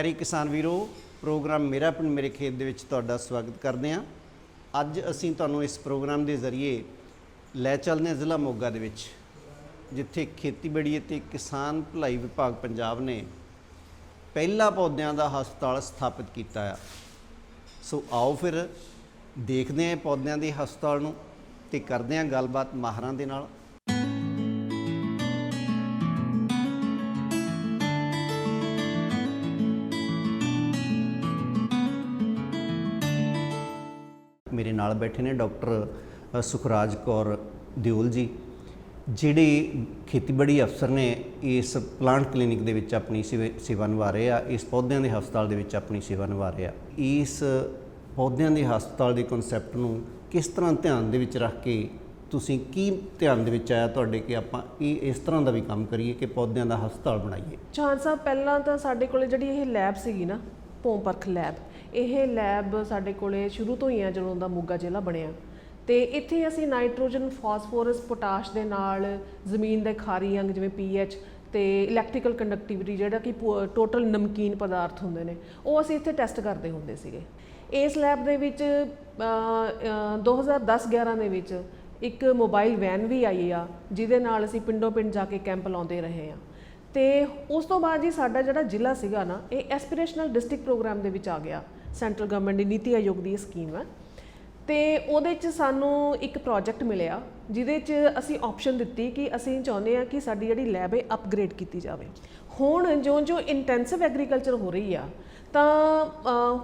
ਪਿਆਰੀ ਕਿਸਾਨ ਵੀਰੋ, ਪ੍ਰੋਗਰਾਮ ਮੇਰਾ ਪਿੰਡ ਮੇਰੇ ਖੇਤ ਦੇ ਵਿੱਚ ਤੁਹਾਡਾ ਸਵਾਗਤ ਕਰਦੇ ਹਾਂ। ਅੱਜ ਅਸੀਂ ਤੁਹਾਨੂੰ ਇਸ ਪ੍ਰੋਗਰਾਮ ਦੇ ਜ਼ਰੀਏ ਲੈ ਚੱਲਦੇ ਹਾਂ ਜ਼ਿਲ੍ਹਾ ਮੋਗਾ ਦੇ ਵਿੱਚ, ਜਿੱਥੇ ਖੇਤੀਬਾੜੀ ਅਤੇ ਕਿਸਾਨ ਭਲਾਈ ਵਿਭਾਗ ਪੰਜਾਬ ਨੇ ਪਹਿਲਾ ਪੌਦਿਆਂ ਦਾ ਹਸਪਤਾਲ ਸਥਾਪਿਤ ਕੀਤਾ ਆ। ਸੋ ਆਓ ਫਿਰ ਦੇਖਦੇ ਹਾਂ ਪੌਦਿਆਂ ਦੇ ਹਸਪਤਾਲ ਨੂੰ ਤੇ ਕਰਦੇ ਹਾਂ ਗੱਲਬਾਤ ਮਾਹਰਾਂ ਦੇ ਨਾਲ। ਨਾਲ ਬੈਠੇ ਨੇ ਡਾਕਟਰ ਸੁਖਰਾਜ ਕੌਰ ਦਿਓਲ ਜੀ, ਜਿਹੜੇ ਖੇਤੀਬਾੜੀ ਅਫਸਰ ਨੇ ਇਸ ਪਲਾਂਟ ਕਲੀਨਿਕ ਦੇ ਵਿੱਚ ਆਪਣੀ ਸੇਵਾ- ਸੇਵਾ ਨਿਭਾ ਰਹੇ ਆ, ਇਸ ਪੌਦਿਆਂ ਦੇ ਹਸਪਤਾਲ ਦੇ ਵਿੱਚ ਆਪਣੀ ਸੇਵਾ ਨਿਭਾ ਰਹੇ ਆ, ਇਸ ਪੌਦਿਆਂ ਦੇ ਹਸਪਤਾਲ ਦੇ ਕਨਸੈਪਟ ਨੂੰ ਕਿਸ ਤਰ੍ਹਾਂ ਧਿਆਨ ਦੇ ਵਿੱਚ ਰੱਖ ਕੇ ਤੁਸੀਂ ਕੀ ਧਿਆਨ ਦੇ ਵਿੱਚ ਆਇਆ ਤੁਹਾਡੇ ਕਿ ਆਪਾਂ ਇਹ, ਇਸ ਤਰ੍ਹਾਂ ਦਾ ਵੀ ਕੰਮ ਕਰੀਏ ਕਿ ਪੌਦਿਆਂ ਦਾ ਹਸਪਤਾਲ ਬਣਾਈਏ? ਚਾਰ ਸਾਹਿਬ, ਪਹਿਲਾਂ ਤਾਂ ਸਾਡੇ ਕੋਲੇ ਜਿਹੜੀ ਇਹ ਲੈਬ ਸੀਗੀ ਨਾ ਭੌਂਪਰਖ ਲੈਬ ਇਹ ਲੈਬ ਸਾਡੇ ਕੋਲੇ ਸ਼ੁਰੂ ਤੋਂ ਹੀ ਆ ਜਦੋਂ ਦਾ ਮੋਗਾ ਜ਼ਿਲ੍ਹਾ ਬਣਿਆ। ਤੇ ਇੱਥੇ ਅਸੀਂ ਨਾਈਟ੍ਰੋਜਨ, ਫਾਸਫੋਰਸ, ਪੋਟਾਸ਼ ਦੇ ਨਾਲ ਜ਼ਮੀਨ ਦੇ ਖਾਰੀ ਅੰਗ ਜਿਵੇਂ ਪੀਐਚ ਤੇ ਇਲੈਕਟ੍ਰੀਕਲ ਕੰਡਕਟਿਵਿਟੀ ਜਿਹੜਾ ਕਿ ਟੋਟਲ ਨਮਕੀਨ ਪਦਾਰਥ ਹੁੰਦੇ ਨੇ, ਉਹ ਅਸੀਂ ਇੱਥੇ ਟੈਸਟ ਕਰਦੇ ਹੁੰਦੇ ਸੀਗੇ। ਇਸ ਲੈਬ ਦੇ ਵਿੱਚ 2010-11 ਦੇ ਵਿੱਚ ਇੱਕ ਮੋਬਾਈਲ ਵੈਨ ਵੀ ਆਈ ਆ, ਜਿਹਦੇ ਨਾਲ ਅਸੀਂ ਪਿੰਡੋਂ ਪਿੰਡ ਜਾ ਕੇ ਕੈਂਪ ਲਾਉਂਦੇ ਰਹੇ ਆ। ਤੇ ਉਸ ਤੋਂ ਬਾਅਦ ਜੀ ਸਾਡਾ ਜਿਹੜਾ ਜ਼ਿਲ੍ਹਾ ਸੀਗਾ ਨਾ, ਇਹ ਐਸਪੀਰੇਸ਼ਨਲ ਡਿਸਟ੍ਰਿਕਟ ਪ੍ਰੋਗਰਾਮ ਦੇ ਵਿੱਚ ਆ ਗਿਆ। ਸੈਂਟਰਲ ਗਵਰਨਮੈਂਟ ਦੀ ਨੀਤੀ ਆਯੋਗ ਦੀ ਸਕੀਮ ਹੈ ਤੇ ਉਹਦੇ 'ਚ ਸਾਨੂੰ ਇੱਕ ਪ੍ਰੋਜੈਕਟ ਮਿਲਿਆ ਜਿਹਦੇ 'ਚ ਅਸੀਂ ਆਪਸ਼ਨ ਦਿੱਤੀ ਕਿ ਅਸੀਂ ਚਾਹੁੰਦੇ ਹਾਂ ਕਿ ਸਾਡੀ ਜਿਹੜੀ ਲੈਬ ਹੈ ਅਪਗ੍ਰੇਡ ਕੀਤੀ ਜਾਵੇ। ਹੁਣ ਜਿਉਂ-ਜਿਉਂ ਇੰਟੈਂਸਿਵ ਐਗਰੀਕਲਚਰ ਹੋ ਰਹੀ ਆ ਤਾਂ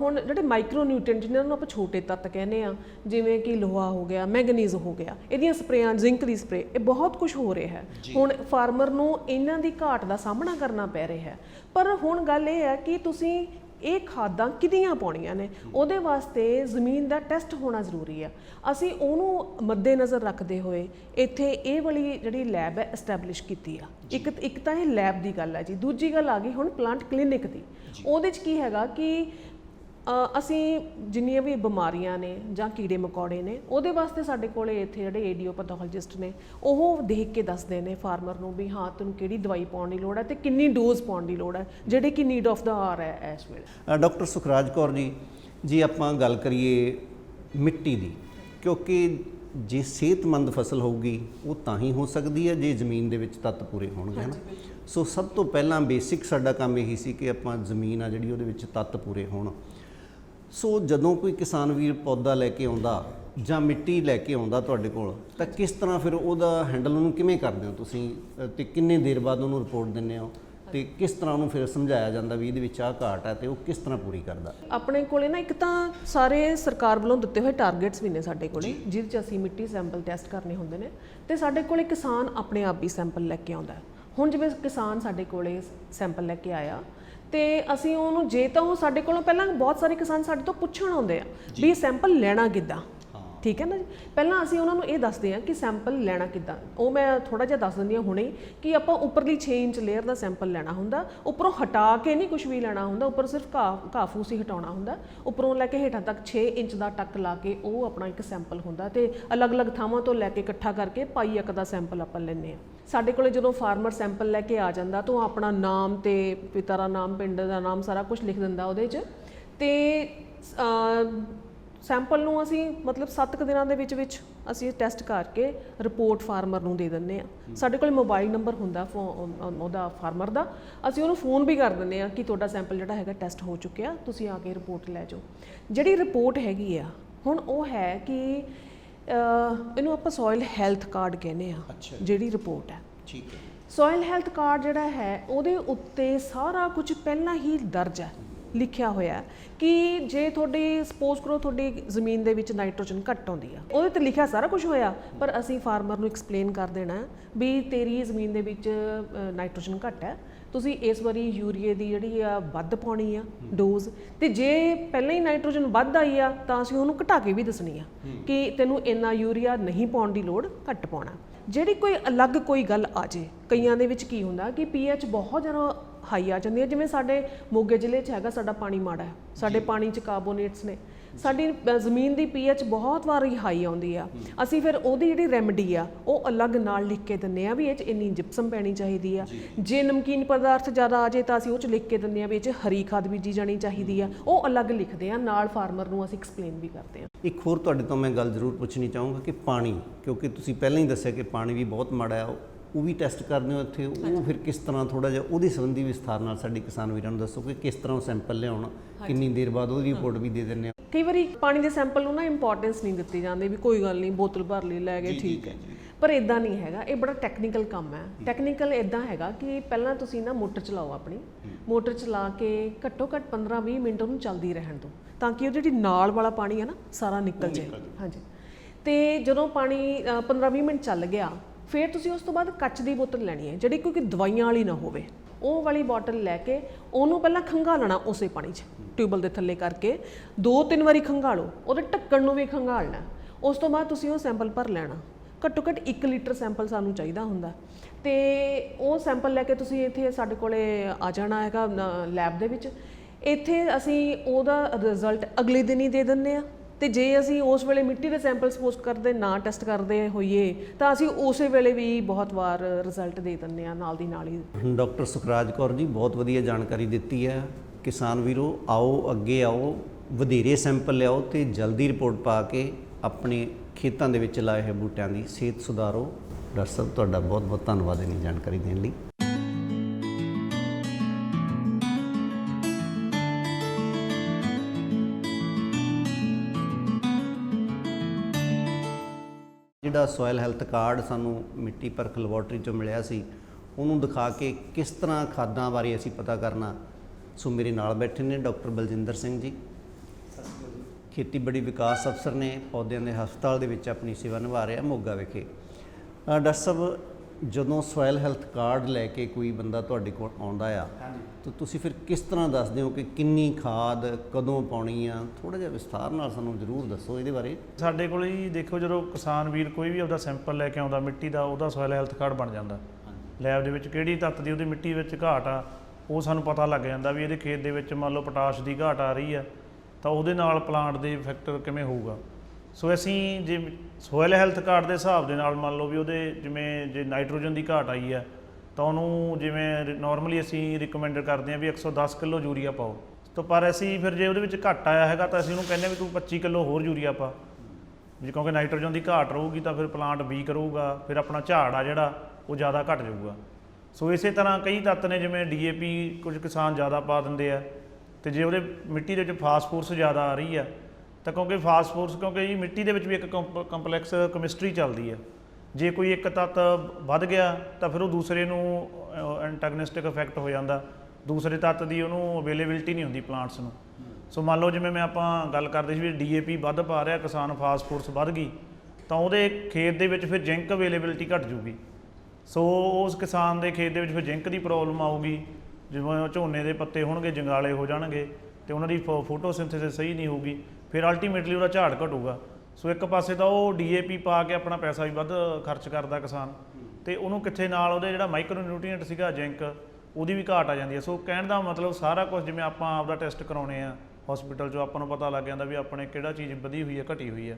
ਹੁਣ ਜਿਹੜੇ ਮਾਈਕਰੋ ਨਿਊਟ੍ਰੀਐਂਟ ਜਿਹਨਾਂ ਨੂੰ ਆਪਾਂ ਛੋਟੇ ਤੱਤ ਕਹਿੰਦੇ ਆ ਜਿਵੇਂ ਕਿ ਲੋਹਾ ਹੋ ਗਿਆ ਮੈਂਗਨੀਜ਼ ਹੋ ਗਿਆ ਇਹਦੀਆਂ ਸਪਰੇਆਂ ਜ਼ਿੰਕ ਦੀ ਸਪਰੇ ਇਹ ਬਹੁਤ ਕੁਝ ਹੋ ਰਿਹਾ ਹੈ। ਹੁਣ ਫਾਰਮਰ ਨੂੰ ਇਹਨਾਂ ਦੀ ਘਾਟ ਦਾ ਸਾਹਮਣਾ ਕਰਨਾ ਪੈ ਰਿਹਾ ਹੈ। ਪਰ ਹੁਣ ਗੱਲ ਇਹ ਹੈ ਕਿ ਤੁਸੀਂ ਇਹ ਖਾਦਾਂ ਕਿਹਦੀਆਂ ਪਾਉਣੀਆਂ ਨੇ? ਉਹਦੇ ਵਾਸਤੇ ਜ਼ਮੀਨ ਦਾ ਟੈਸਟ ਹੋਣਾ ਜ਼ਰੂਰੀ ਆ। ਅਸੀਂ ਉਹਨੂੰ ਮੱਦੇਨਜ਼ਰ ਰੱਖਦੇ ਹੋਏ ਇੱਥੇ ਇਹ ਵਾਲੀ ਜਿਹੜੀ ਲੈਬ ਹੈ ਐਸਟੈਬਲਿਸ਼ ਕੀਤੀ ਆ। ਇੱਕ ਇੱਕ ਤਾਂ ਇਹ ਲੈਬ ਦੀ ਗੱਲ ਹੈ ਜੀ। ਦੂਜੀ ਗੱਲ ਆ ਗਈ ਹੁਣ ਪਲਾਂਟ ਕਲੀਨਿਕ ਦੀ। ਉਹਦੇ 'ਚ ਕੀ ਹੈਗਾ ਕਿ ਅਸੀਂ ਜਿੰਨੀਆਂ ਵੀ ਬਿਮਾਰੀਆਂ ਨੇ ਜਾਂ ਕੀੜੇ ਮਕੌੜੇ ਨੇ ਉਹਦੇ ਵਾਸਤੇ ਸਾਡੇ ਕੋਲੇ ਇੱਥੇ ਜਿਹੜੇ ਏਡੀਓ ਪੈਥੋਲੋਜਿਸਟ ਨੇ ਉਹ ਦੇਖ ਕੇ ਦੱਸਦੇ ਨੇ ਫਾਰਮਰ ਨੂੰ ਵੀ ਹਾਂ ਤੈਨੂੰ ਕਿਹੜੀ ਦਵਾਈ ਪਾਉਣ ਦੀ ਲੋੜ ਹੈ ਤੇ ਕਿੰਨੀ ਡੋਜ਼ ਪਾਉਣ ਦੀ ਲੋੜ ਹੈ ਜਿਹੜੇ ਕਿ ਨੀਡ ਆਫ ਦਾ ਆਰ ਹੈ ਇਸ ਵੇਲੇ। ਡਾਕਟਰ ਸੁਖਰਾਜ ਕੌਰ ਜੀ ਜੀ ਆਪਾਂ ਗੱਲ ਕਰੀਏ ਮਿੱਟੀ ਦੀ ਕਿਉਂਕਿ ਜੇ ਸਿਹਤਮੰਦ ਫਸਲ ਹੋਊਗੀ ਉਹ ਤਾਂ ਹੀ ਹੋ ਸਕਦੀ ਹੈ ਜੇ ਜ਼ਮੀਨ ਦੇ ਵਿੱਚ ਤੱਤ ਪੂਰੇ ਹੋਣਗੇ ਹਨਾ ਸੋ ਸਭ ਤੋਂ ਪਹਿਲਾਂ ਬੇਸਿਕ ਸਾਡਾ ਕੰਮ ਇਹੀ ਸੀ ਕਿ ਆਪਾਂ ਜ਼ਮੀਨ ਆ ਜਿਹੜੀ ਉਹਦੇ ਵਿੱਚ ਤੱਤ ਪੂਰੇ ਹੋਣ। ਸੋ ਜਦੋਂ ਕੋਈ ਕਿਸਾਨ ਵੀਰ ਪੌਦਾ ਲੈ ਕੇ ਆਉਂਦਾ ਜਾਂ ਮਿੱਟੀ ਲੈ ਕੇ ਆਉਂਦਾ ਤੁਹਾਡੇ ਕੋਲ ਤਾਂ ਕਿਸ ਤਰ੍ਹਾਂ ਫਿਰ ਉਹਦਾ ਹੈਂਡਲ ਉਹਨੂੰ ਕਿਵੇਂ ਕਰਦੇ ਹੋ ਤੁਸੀਂ? ਤੇ ਕਿੰਨੇ ਦੇਰ ਬਾਅਦ ਉਹਨੂੰ ਰਿਪੋਰਟ ਦਿੰਦੇ ਹੋ? ਤੇ ਕਿਸ ਤਰ੍ਹਾਂ ਉਹਨੂੰ ਫਿਰ ਸਮਝਾਇਆ ਜਾਂਦਾ ਵੀ ਇਹਦੇ ਵਿੱਚ ਆਹ ਘਾਟ ਹੈ ਤੇ ਉਹ ਕਿਸ ਤਰ੍ਹਾਂ ਪੂਰੀ ਕਰਦਾ? ਆਪਣੇ ਕੋਲੇ ਨਾ ਇੱਕ ਤਾਂ ਸਾਰੇ ਸਰਕਾਰ ਵੱਲੋਂ ਦਿੱਤੇ ਹੋਏ ਟਾਰਗੇਟਸ ਵੀ ਨੇ ਸਾਡੇ ਕੋਲੇ ਜਿਹਦੇ 'ਚ ਅਸੀਂ ਮਿੱਟੀ ਸੈਂਪਲ ਟੈਸਟ ਕਰਨੇ ਹੁੰਦੇ ਨੇ ਤੇ ਸਾਡੇ ਕੋਲੇ ਕਿਸਾਨ ਆਪਣੇ ਆਪ ਵੀ ਸੈਂਪਲ ਲੈ ਕੇ ਆਉਂਦਾ ਹੈ। ਹੁਣ ਜਿਵੇਂ ਕਿਸਾਨ ਸਾਡੇ ਕੋਲੇ ਸੈਂਪਲ ਲੈ ਕੇ ਆਇਆ ਤੇ ਅਸੀਂ ਉਹਨੂੰ ਜੇ ਤਾਂ ਉਹ ਸਾਡੇ ਕੋਲੋਂ ਪਹਿਲਾਂ ਬਹੁਤ ਸਾਰੇ ਕਿਸਾਨ ਸਾਡੇ ਤੋਂ ਪੁੱਛਣ ਆਉਂਦੇ ਆ ਵੀ ਇਹ ਸੈਂਪਲ ਲੈਣਾ ਕਿੱਦਾਂ? ਠੀਕ ਹੈ ਨਾ ਜੀ? ਪਹਿਲਾਂ ਅਸੀਂ ਉਹਨਾਂ ਨੂੰ ਇਹ ਦੱਸਦੇ ਹਾਂ ਕਿ ਸੈਂਪਲ ਲੈਣਾ ਕਿੱਦਾਂ। ਉਹ ਮੈਂ ਥੋੜਾ ਜਿਹਾ ਦੱਸ ਦਿੰਦੀ ਹਾਂ ਹੁਣੇ ਹੀ ਕਿ ਆਪਾਂ ਉੱਪਰਲੀ 6 ਇੰਚ ਲੇਅਰ ਦਾ ਸੈਂਪਲ ਲੈਣਾ ਹੁੰਦਾ, ਉੱਪਰੋਂ ਹਟਾ ਕੇ ਨਹੀਂ ਕੁਝ ਵੀ ਲੈਣਾ ਹੁੰਦਾ, ਉੱਪਰ ਸਿਰਫ ਘਾਹ ਘਾਹ ਫੂਸ ਹੀ ਹਟਾਉਣਾ ਹੁੰਦਾ। ਉੱਪਰੋਂ ਲੈ ਕੇ ਹੇਠਾਂ ਤੱਕ 6 ਇੰਚ ਦਾ ਟੱਕ ਲਾ ਕੇ ਉਹ ਆਪਣਾ ਇੱਕ ਸੈਂਪਲ ਹੁੰਦਾ ਤੇ ਅਲੱਗ-ਅਲੱਗ ਥਾਵਾਂ ਤੋਂ ਲੈ ਕੇ ਇਕੱਠਾ ਕਰਕੇ ਪਾਈ ਇੱਕ ਦਾ ਸੈਂਪਲ ਆਪਾਂ ਲੈਂਦੇ ਹਾਂ। ਸਾਡੇ ਕੋਲੇ ਜਦੋਂ ਫਾਰਮਰ ਸੈਂਪਲ ਲੈ ਕੇ ਆ ਜਾਂਦਾ ਤਾਂ ਉਹ ਆਪਣਾ ਨਾਮ ਤੇ ਪਿਤਾ ਦਾ ਨਾਮ, ਪਿੰਡ ਦਾ ਨਾਮ ਸਾਰਾ ਕੁਝ ਲਿਖ ਦਿੰਦਾ ਉਹਦੇ 'ਚ। ਤੇ ਸੈਂਪਲ ਨੂੰ ਅਸੀਂ ਮਤਲਬ 7 ਕੁ ਦਿਨਾਂ ਦੇ ਵਿੱਚ ਵਿੱਚ ਅਸੀਂ ਟੈਸਟ ਕਰਕੇ ਰਿਪੋਰਟ ਫਾਰਮਰ ਨੂੰ ਦੇ ਦਿੰਦੇ ਆ ਸਾਡੇ ਕੋਲ ਮੋਬਾਈਲ ਨੰਬਰ ਹੁੰਦਾ ਉਹਦਾ ਫਾਰਮਰ ਦਾ। ਅਸੀਂ ਉਹਨੂੰ ਫੋਨ ਵੀ ਕਰ ਦਿੰਦੇ ਆ ਕਿ ਤੁਹਾਡਾ ਸੈਂਪਲ ਜਿਹੜਾ ਹੈਗਾ ਟੈਸਟ ਹੋ ਚੁੱਕਿਆ ਤੁਸੀਂ ਆ ਕੇ ਰਿਪੋਰਟ ਲੈ ਜਾਓ। ਜਿਹੜੀ ਰਿਪੋਰਟ ਹੈਗੀ ਆ ਹੁਣ ਉਹ ਹੈ ਕਿ ਇਹਨੂੰ ਆਪਾਂ ਸੋਇਲ ਹੈਲਥ ਕਾਰਡ ਕਹਿੰਦੇ ਆ। ਜਿਹੜੀ ਰਿਪੋਰਟ ਹੈ। ਠੀਕ ਹੈ। ਸੋਇਲ ਹੈਲਥ ਕਾਰਡ ਜਿਹੜਾ ਹੈ ਉਹਦੇ ਉੱਤੇ ਸਾਰਾ ਕੁਝ ਪਹਿਲਾਂ ਹੀ ਦਰਜ ਹੈ। ਲਿਖਿਆ ਹੋਇਆ ਕਿ ਜੇ ਤੁਹਾਡੀ ਸਪੋਜ਼ ਕਰੋ ਤੁਹਾਡੀ ਜ਼ਮੀਨ ਦੇ ਵਿੱਚ ਨਾਈਟ੍ਰੋਜਨ ਘੱਟ ਆਉਂਦੀ ਆ ਉਹਦੇ ਤੇ ਲਿਖਿਆ ਸਾਰਾ ਕੁਝ ਹੋਇਆ ਪਰ ਅਸੀਂ ਫਾਰਮਰ ਨੂੰ ਐਕਸਪਲੇਨ ਕਰ ਦੇਣਾ ਵੀ ਤੇਰੀ ਜ਼ਮੀਨ ਦੇ ਵਿੱਚ ਨਾਈਟ੍ਰੋਜਨ ਘੱਟ ਹੈ ਤੁਸੀਂ ਇਸ ਵਾਰੀ ਯੂਰੀਏ ਦੀ ਜਿਹੜੀ ਆ ਵੱਧ ਪਾਉਣੀ ਆ ਡੋਜ਼ ਤੇ ਜੇ ਪਹਿਲਾਂ ਹੀ ਨਾਈਟ੍ਰੋਜਨ ਵੱਧ ਆਈ ਆ ਤਾਂ ਅਸੀਂ ਉਹਨੂੰ ਘਟਾ ਕੇ ਵੀ ਦੱਸਣੀ ਆ ਕਿ ਤੈਨੂੰ ਇੰਨਾ ਯੂਰੀਆ ਨਹੀਂ ਪਾਉਣ ਦੀ ਲੋੜ ਘੱਟ ਪਾਉਣਾ। ਜਿਹੜੀ ਕੋਈ ਅਲੱਗ ਕੋਈ ਗੱਲ ਆ ਜੇ ਕਈਆਂ ਦੇ ਵਿੱਚ ਕੀ ਹੁੰਦਾ ਕਿ ਪੀਐਚ ਬਹੁਤ ਜ਼ਿਆਦਾ ਹਾਈ ਆ ਜਾਂਦੀ ਹੈ। ਜਿਵੇਂ ਸਾਡੇ ਮੋਗੇ ਜ਼ਿਲ੍ਹੇ 'ਚ ਹੈਗਾ ਸਾਡਾ ਪਾਣੀ ਮਾੜਾ ਹੈ। ਸਾਡੇ ਪਾਣੀ 'ਚ ਕਾਰਬੋਨੇਟਸ ਨੇ। ਸਾਡੀ ਜ਼ਮੀਨ ਦੀ ਪੀਐਚ ਬਹੁਤ ਵਾਰੀ ਹਾਈ ਆਉਂਦੀ ਆ। ਅਸੀਂ ਫਿਰ ਉਹਦੀ ਜਿਹੜੀ ਰੈਮਡੀ ਆ ਉਹ ਅਲੱਗ ਨਾਲ ਲਿਖ ਕੇ ਦਿੰਨੇ ਆ ਵੀ ਇਹ ਚ ਇੰਨੀ ਜਿਪਸਮ ਪੈਣੀ ਚਾਹੀਦੀ ਆ। ਜੇ। ਨਮਕੀਨ ਪਦਾਰਥ ਜ਼ਿਆਦਾ ਆ ਜੇ ਤਾਂ ਅਸੀਂ ਉਹ ਚ ਲਿਖ ਕੇ ਦਿੰਨੇ ਆ ਵੀ ਇਹ ਚ ਹਰੀ ਖਾਦ ਬੀਜੀ ਜਾਣੀ ਚਾਹੀਦੀ ਆ। ਉਹ ਅਲੱਗ ਲਿਖਦੇ ਆ ਨਾਲ ਫਾਰਮਰ ਨੂੰ ਅਸੀਂ ਐਕਸਪਲੇਨ ਵੀ ਕਰਦੇ ਆ। ਇੱਕ ਹੋਰ ਤੁਹਾਡੇ ਤੋਂ ਮੈਂ ਗੱਲ ਜ਼ਰੂਰ ਪੁੱਛਣੀ ਚਾਹੂੰਗਾ ਕਿ ਪਾਣੀ ਕਿਉਂਕਿ ਤੁਸੀਂ ਪਹਿਲਾਂ ਹੀ ਦੱਸਿਆ ਕਿ ਪਾਣੀ ਵੀ ਬਹੁਤ ਮਾੜਾ ਆ ਉਹ ਵੀ ਟੈਸਟ ਕਰਦੇ ਹੋ ਇੱਥੇ ਉਹ ਫਿਰ ਕਿਸ ਤਰ੍ਹਾਂ ਥੋੜਾ ਜਿਹਾ ਉਹਦੀ ਸੰਬੰਧੀ ਵਿਸਥਾਰ ਨਾਲ ਸਾਡੇ ਕਿਸਾਨ ਵੀਰਾਂ ਨੂੰ ਦੱਸੋ ਕਿ ਕਿਸ ਤਰ੍ਹਾਂ ਉਹ ਸੈਂਪਲ ਲਿਆਉਣ ਕਿੰਨੀ ਦੇਰ ਬਾਅਦ ਉਹਦੀ ਰਿਪੋਰਟ ਵੀ ਦੇ ਦਿੰਦੇ ਆ। ਕਈ ਵਾਰੀ ਪਾਣੀ ਦੇ ਸੈਂਪਲ ਨੂੰ ਨਾ ਇੰਪੋਰਟੈਂਸ ਨਹੀਂ ਦਿੱਤੀ ਜਾਂਦੀ ਵੀ ਕੋਈ ਗੱਲ ਨਹੀਂ ਬੋਤਲ ਭਰ ਲਈ ਲੈ ਗਏ ਠੀਕ ਹੈ। ਪਰ ਇਦਾਂ ਨਹੀਂ ਹੈਗਾ ਇਹ ਬੜਾ ਟੈਕਨੀਕਲ ਕੰਮ ਹੈ। ਟੈਕਨੀਕਲ ਇਦਾਂ ਹੈਗਾ ਕਿ ਪਹਿਲਾਂ ਤੁਸੀਂ ਨਾ ਮੋਟਰ ਚਲਾਓ ਆਪਣੀ ਮੋਟਰ ਚਲਾ ਕੇ ਘੱਟੋ ਘੱਟ 15-20 ਮਿੰਟ ਉਹਨੂੰ ਚੱਲਦੀ ਰਹਿਣ ਦਿਓ ਤਾਂ ਕਿ ਉਹ ਜਿਹੜੀ ਨਾਲ ਵਾਲਾ ਪਾਣੀ ਹੈ ਨਾ ਸਾਰਾ ਨਿਕਲ ਜਾਏ। ਹਾਂਜੀ। ਤੇ ਜਦੋਂ ਪਾਣੀ 15-20 ਮਿੰਟ ਚੱਲ ਗਿਆ ਫਿਰ ਤੁਸੀਂ ਉਸ ਤੋਂ ਬਾਅਦ ਕੱਚ ਦੀ ਬੋਤਲ ਲੈਣੀ ਹੈ, ਜਿਹੜੀ ਕਿਉਂਕਿ ਦਵਾਈਆਂ ਵਾਲੀ ਨਾ ਹੋਵੇ। ਉਹ ਵਾਲੀ ਬੋਤਲ ਲੈ ਕੇ ਉਹਨੂੰ ਪਹਿਲਾਂ ਖੰਗਾਲਣਾ ਉਸੇ ਪਾਣੀ 'ਚ ਟਿਊਬਲ ਦੇ ਥੱਲੇ ਕਰਕੇ। ਦੋ ਤਿੰਨ ਵਾਰੀ ਖੰਗਾਲੋ ਉਹਦੇ ਢੱਕਣ ਨੂੰ ਵੀ ਖੰਗਾਲਣਾ ਉਸ ਤੋਂ ਬਾਅਦ ਤੁਸੀਂ ਉਹ ਸੈਂਪਲ ਭਰ ਲੈਣਾ। ਘੱਟੋ ਘੱਟ 1 ਲੀਟਰ ਸੈਂਪਲ ਸਾਨੂੰ ਚਾਹੀਦਾ ਹੁੰਦਾ। ਤੇ ਉਹ ਸੈਂਪਲ ਲੈ ਕੇ ਤੁਸੀਂ ਇੱਥੇ ਸਾਡੇ ਕੋਲੇ ਆ ਜਾਣਾ ਹੈਗਾ ਲੈਬ ਦੇ ਵਿੱਚ। ਇੱਥੇ ਅਸੀਂ ਉਹਦਾ ਰਿਜ਼ਲਟ ਅਗਲੇ ਦਿਨ ਹੀ ਦੇ ਦਿੰਨੇ ਆ ਤੇ ਜੇ ਅਸੀਂ ਉਸ ਵੇਲੇ ਮਿੱਟੀ ਦੇ ਸੈਂਪਲ ਸਪੋਜ਼ ਕਰਦੇ, ਨਾ ਟੈਸਟ ਕਰਦੇ ਹੋਈਏ, ਤਾਂ ਅਸੀਂ ਉਸੇ ਵੇਲੇ ਵੀ ਬਹੁਤ ਵਾਰ ਰਿਜ਼ਲਟ ਦੇ ਦਿੰਦੇ ਆ ਨਾਲ ਦੀ ਨਾਲ ਹੀ। ਡਾਕਟਰ ਸੁਖਰਾਜ ਕੌਰ ਜੀ ਬਹੁਤ ਵਧੀਆ ਜਾਣਕਾਰੀ ਦਿੱਤੀ ਹੈ। ਕਿਸਾਨ ਵੀਰੋ, ਆਓ, ਅੱਗੇ ਆਓ, ਵਧੇਰੇ ਸੈਂਪਲ ਲਿਆਓ ਤੇ ਜਲਦੀ ਰਿਪੋਰਟ ਪਾ ਕੇ ਆਪਣੇ ਖੇਤਾਂ ਦੇ ਵਿੱਚ ਲਾਏ ਹੋਏ ਬੂਟਿਆਂ ਦੀ ਸਿਹਤ ਸੁਧਾਰੋ। ਡਾਕਟਰ ਸਾਹਿਬ, ਤੁਹਾਡਾ ਬਹੁਤ ਬਹੁਤ ਧੰਨਵਾਦ ਇੰਨੀ ਜਾਣਕਾਰੀ ਦੇਣ ਲਈ। ਜਿਹੜਾ ਸੋਇਲ ਹੈਲਥ ਕਾਰਡ ਸਾਨੂੰ ਮਿੱਟੀ ਪਰਖ ਲੈਬੋਰਟਰੀ ਚੋਂ ਮਿਲਿਆ ਸੀ, ਉਹਨੂੰ ਦਿਖਾ ਕੇ ਕਿਸ ਤਰ੍ਹਾਂ ਖਾਦਾਂ ਬਾਰੇ ਅਸੀਂ ਪਤਾ ਕਰਨਾ। ਸੋ ਮੇਰੇ ਨਾਲ ਬੈਠੇ ਨੇ ਡਾਕਟਰ ਬਲਜਿੰਦਰ ਸਿੰਘ ਜੀ। ਖੇਤੀਬਾੜੀ ਵਿਕਾਸ ਅਫਸਰ ਨੇ, ਪੌਦਿਆਂ ਦੇ ਹਸਪਤਾਲ ਦੇ ਵਿੱਚ ਆਪਣੀ ਸੇਵਾ ਨਿਭਾ ਰਿਹਾ ਮੋਗਾ ਵਿਖੇ। ਡਾਕਟਰ ਸਾਹਿਬ ਜਦੋਂ ਸੋਇਲ ਹੈਲਥ ਕਾਰਡ ਲੈ ਕੇ ਕੋਈ ਬੰਦਾ ਤੁਹਾਡੇ ਕੋਲ ਆਉਂਦਾ ਆ ਤਾਂ ਤੁਸੀਂ ਫਿਰ ਕਿਸ ਤਰ੍ਹਾਂ ਦੱਸਦੇ ਹੋ ਕਿ ਕਿੰਨੀ ਖਾਦ ਕਦੋਂ ਪਾਉਣੀ ਆ? ਥੋੜਾ ਜਿਹਾ ਵਿਸਥਾਰ ਨਾਲ ਸਾਨੂੰ ਜ਼ਰੂਰ ਦੱਸੋ ਇਹਦੇ ਬਾਰੇ। ਸਾਡੇ ਕੋਲ ਹੀ ਦੇਖੋ ਜਦੋਂ ਕਿਸਾਨ ਵੀਰ ਕੋਈ ਵੀ ਆਪਦਾ ਸੈਂਪਲ ਲੈ ਕੇ ਆਉਂਦਾ ਮਿੱਟੀ ਦਾ ਉਹਦਾ ਸੋਇਲ ਹੈਲਥ ਕਾਰਡ ਬਣ ਜਾਂਦਾ। ਲੈਬ ਦੇ ਵਿੱਚ ਕਿਹੜੀ ਤੱਤ ਦੀ ਉਹਦੀ ਮਿੱਟੀ ਵਿੱਚ ਘਾਟ ਆ ਉਹ ਸਾਨੂੰ ਪਤਾ ਲੱਗ ਜਾਂਦਾ ਵੀ ਇਹਦੇ ਖੇਤ ਦੇ ਵਿੱਚ ਮੰਨ ਲਓ ਪੋਟਾਸ਼ ਦੀ ਘਾਟ ਆ ਰਹੀ ਆ ਤਾਂ ਉਹਦੇ ਨਾਲ ਪਲਾਂਟ ਦੇ ਫੈਕਟਰ ਕਿਵੇਂ ਹੋਊਗਾ। ਸੋ ਅਸੀਂ ਜੇ ਸੋਇਲ ਹੈਲਥ ਕਾਰਡ ਦੇ ਹਿਸਾਬ ਦੇ ਨਾਲ ਮੰਨ ਲਓ ਵੀ ਉਹਦੇ ਜਿਵੇਂ ਜੇ ਨਾਈਟ੍ਰੋਜਨ ਦੀ ਘਾਟ ਆਈ ਹੈ, ਤਾਂ ਉਹਨੂੰ ਜਿਵੇਂ ਨਾਰਮਲੀ ਅਸੀਂ ਰਿਕਮੈਂਡ ਕਰਦੇ ਹਾਂ ਵੀ 110 ਕਿਲੋ ਯੂਰੀਆ ਪਾਓ। ਤਾਂ ਪਰ ਅਸੀਂ ਫਿਰ ਜੇ ਉਹਦੇ ਵਿੱਚ ਘੱਟ ਆਇਆ ਹੈਗਾ ਤਾਂ ਅਸੀਂ ਉਹਨੂੰ ਕਹਿੰਦੇ ਵੀ ਤੂੰ 25 ਕਿਲੋ ਹੋਰ ਯੂਰੀਆ ਪਾ। ਜੇ ਕਿਉਂਕਿ ਨਾਈਟ੍ਰੋਜਨ ਦੀ ਘਾਟ ਰਹੂਗੀ ਤਾਂ ਫਿਰ ਪਲਾਂਟ ਵੀਕ ਰਹੂਗਾ, ਫਿਰ ਆਪਣਾ ਝਾੜ ਆ ਜਿਹੜਾ ਉਹ ਜ਼ਿਆਦਾ ਘਟ ਜਾਊਗਾ। ਸੋ ਇਸੇ ਤਰ੍ਹਾਂ ਕਈ ਤੱਤ ਨੇ ਜਿਵੇਂ ਡੀਏਪੀ ਕੁਝ ਕਿਸਾਨ ਜ਼ਿਆਦਾ ਪਾ ਦਿੰਦੇ ਆ, ਤੇ ਜੇ ਉਹਦੇ ਮਿੱਟੀ ਦੇ ਵਿੱਚ ਫਾਸਫੋਰਸ ਜ਼ਿਆਦਾ ਆ ਰਹੀ ਆ ਤਾਂ ਕਿਉਂਕਿ ਫਾਸਫੋਰਸ ਕਿਉਂਕਿ ਇਹ ਮਿੱਟੀ ਦੇ ਵਿੱਚ ਵੀ ਇੱਕ ਕੰਪਲੈਕਸ ਕੈਮਿਸਟਰੀ ਚੱਲਦੀ ਹੈ। ਜੇ ਕੋਈ ਇੱਕ ਤੱਤ ਵੱਧ ਗਿਆ, ਤਾਂ ਫਿਰ ਉਹ ਦੂਸਰੇ ਨੂੰ ਐਂਟਾਗਨਿਸਟਿਕ ਇਫੈਕਟ ਹੋ ਜਾਂਦਾ। ਦੂਸਰੇ ਤੱਤ ਦੀ ਉਹਨੂੰ ਅਵੇਲੇਬਿਲਟੀ ਨਹੀਂ ਹੁੰਦੀ ਪਲਾਂਟਸ ਨੂੰ। ਸੋ ਮੰਨ ਲਓ ਜਿਵੇਂ ਮੈਂ ਆਪਾਂ ਗੱਲ ਕਰਦੇ ਸੀ ਵੀ ਡੀਏਪੀ ਵੱਧ ਪਾ ਰਿਹਾ, ਕਿਸਾਨ ਫਾਸਫੋਰਸ ਵੱਧ ਗਈ, ਤਾਂ ਉਹਦੇ ਖੇਤ ਦੇ ਵਿੱਚ ਫਿਰ ਜ਼ਿੰਕ ਅਵੇਲੇਬਿਲਟੀ ਘਟ ਜੂਗੀ ਸੋ ਉਸ ਕਿਸਾਨ ਦੇ ਖੇਤ ਦੇ ਵਿੱਚ ਫਿਰ ਜ਼ਿੰਕ ਦੀ ਪ੍ਰੋਬਲਮ ਆਊਗੀ। ਜਿਵੇਂ ਝੋਨੇ ਦੇ ਪੱਤੇ ਹੋਣਗੇ, ਜੰਗਾਲੇ ਹੋ ਜਾਣਗੇ, ਤੇ ਉਹਨਾਂ ਦੀ ਫੋਟੋਸਿੰਥੇਸਿਸ ਸਹੀ ਨਹੀਂ ਹੋਊਗੀ। ਫਿਰ ਅਲਟੀਮੇਟਲੀ ਉਹਦਾ ਝਾੜ ਘਟੂਗਾ। ਸੋ ਇੱਕ ਪਾਸੇ ਤਾਂ ਉਹ ਡੀਏਪੀ ਪਾ ਕੇ ਆਪਣਾ ਪੈਸਾ ਵੀ ਵੱਧ ਖਰਚ ਕਰਦਾ ਕਿਸਾਨ। ਤੇ ਉਹਨੂੰ ਕਿੱਥੇ ਨਾਲ ਉਹਦੇ ਜਿਹੜਾ ਮਾਈਕਰੋ ਨਿਊਟ੍ਰੀਐਂਟ ਸੀਗਾ ਜ਼ਿੰਕ ਉਹਦੀ ਵੀ ਘਾਟ ਆ ਜਾਂਦੀ ਹੈ। ਸੋ ਕਹਿਣ ਦਾ ਮਤਲਬ ਸਾਰਾ ਕੁਝ ਜਿਵੇਂ ਆਪਾਂ ਆਪਦਾ ਟੈਸਟ ਕਰਾਉਣੇ ਆ ਹਸਪੀਟਲ 'ਚੋਂ ਆਪਾਂ ਨੂੰ ਪਤਾ ਲੱਗ ਜਾਂਦਾ ਵੀ ਆਪਣੇ ਕਿਹੜਾ ਚੀਜ਼ ਵਧੀ ਹੋਈ ਹੈ, ਘਟੀ ਹੋਈ ਹੈ।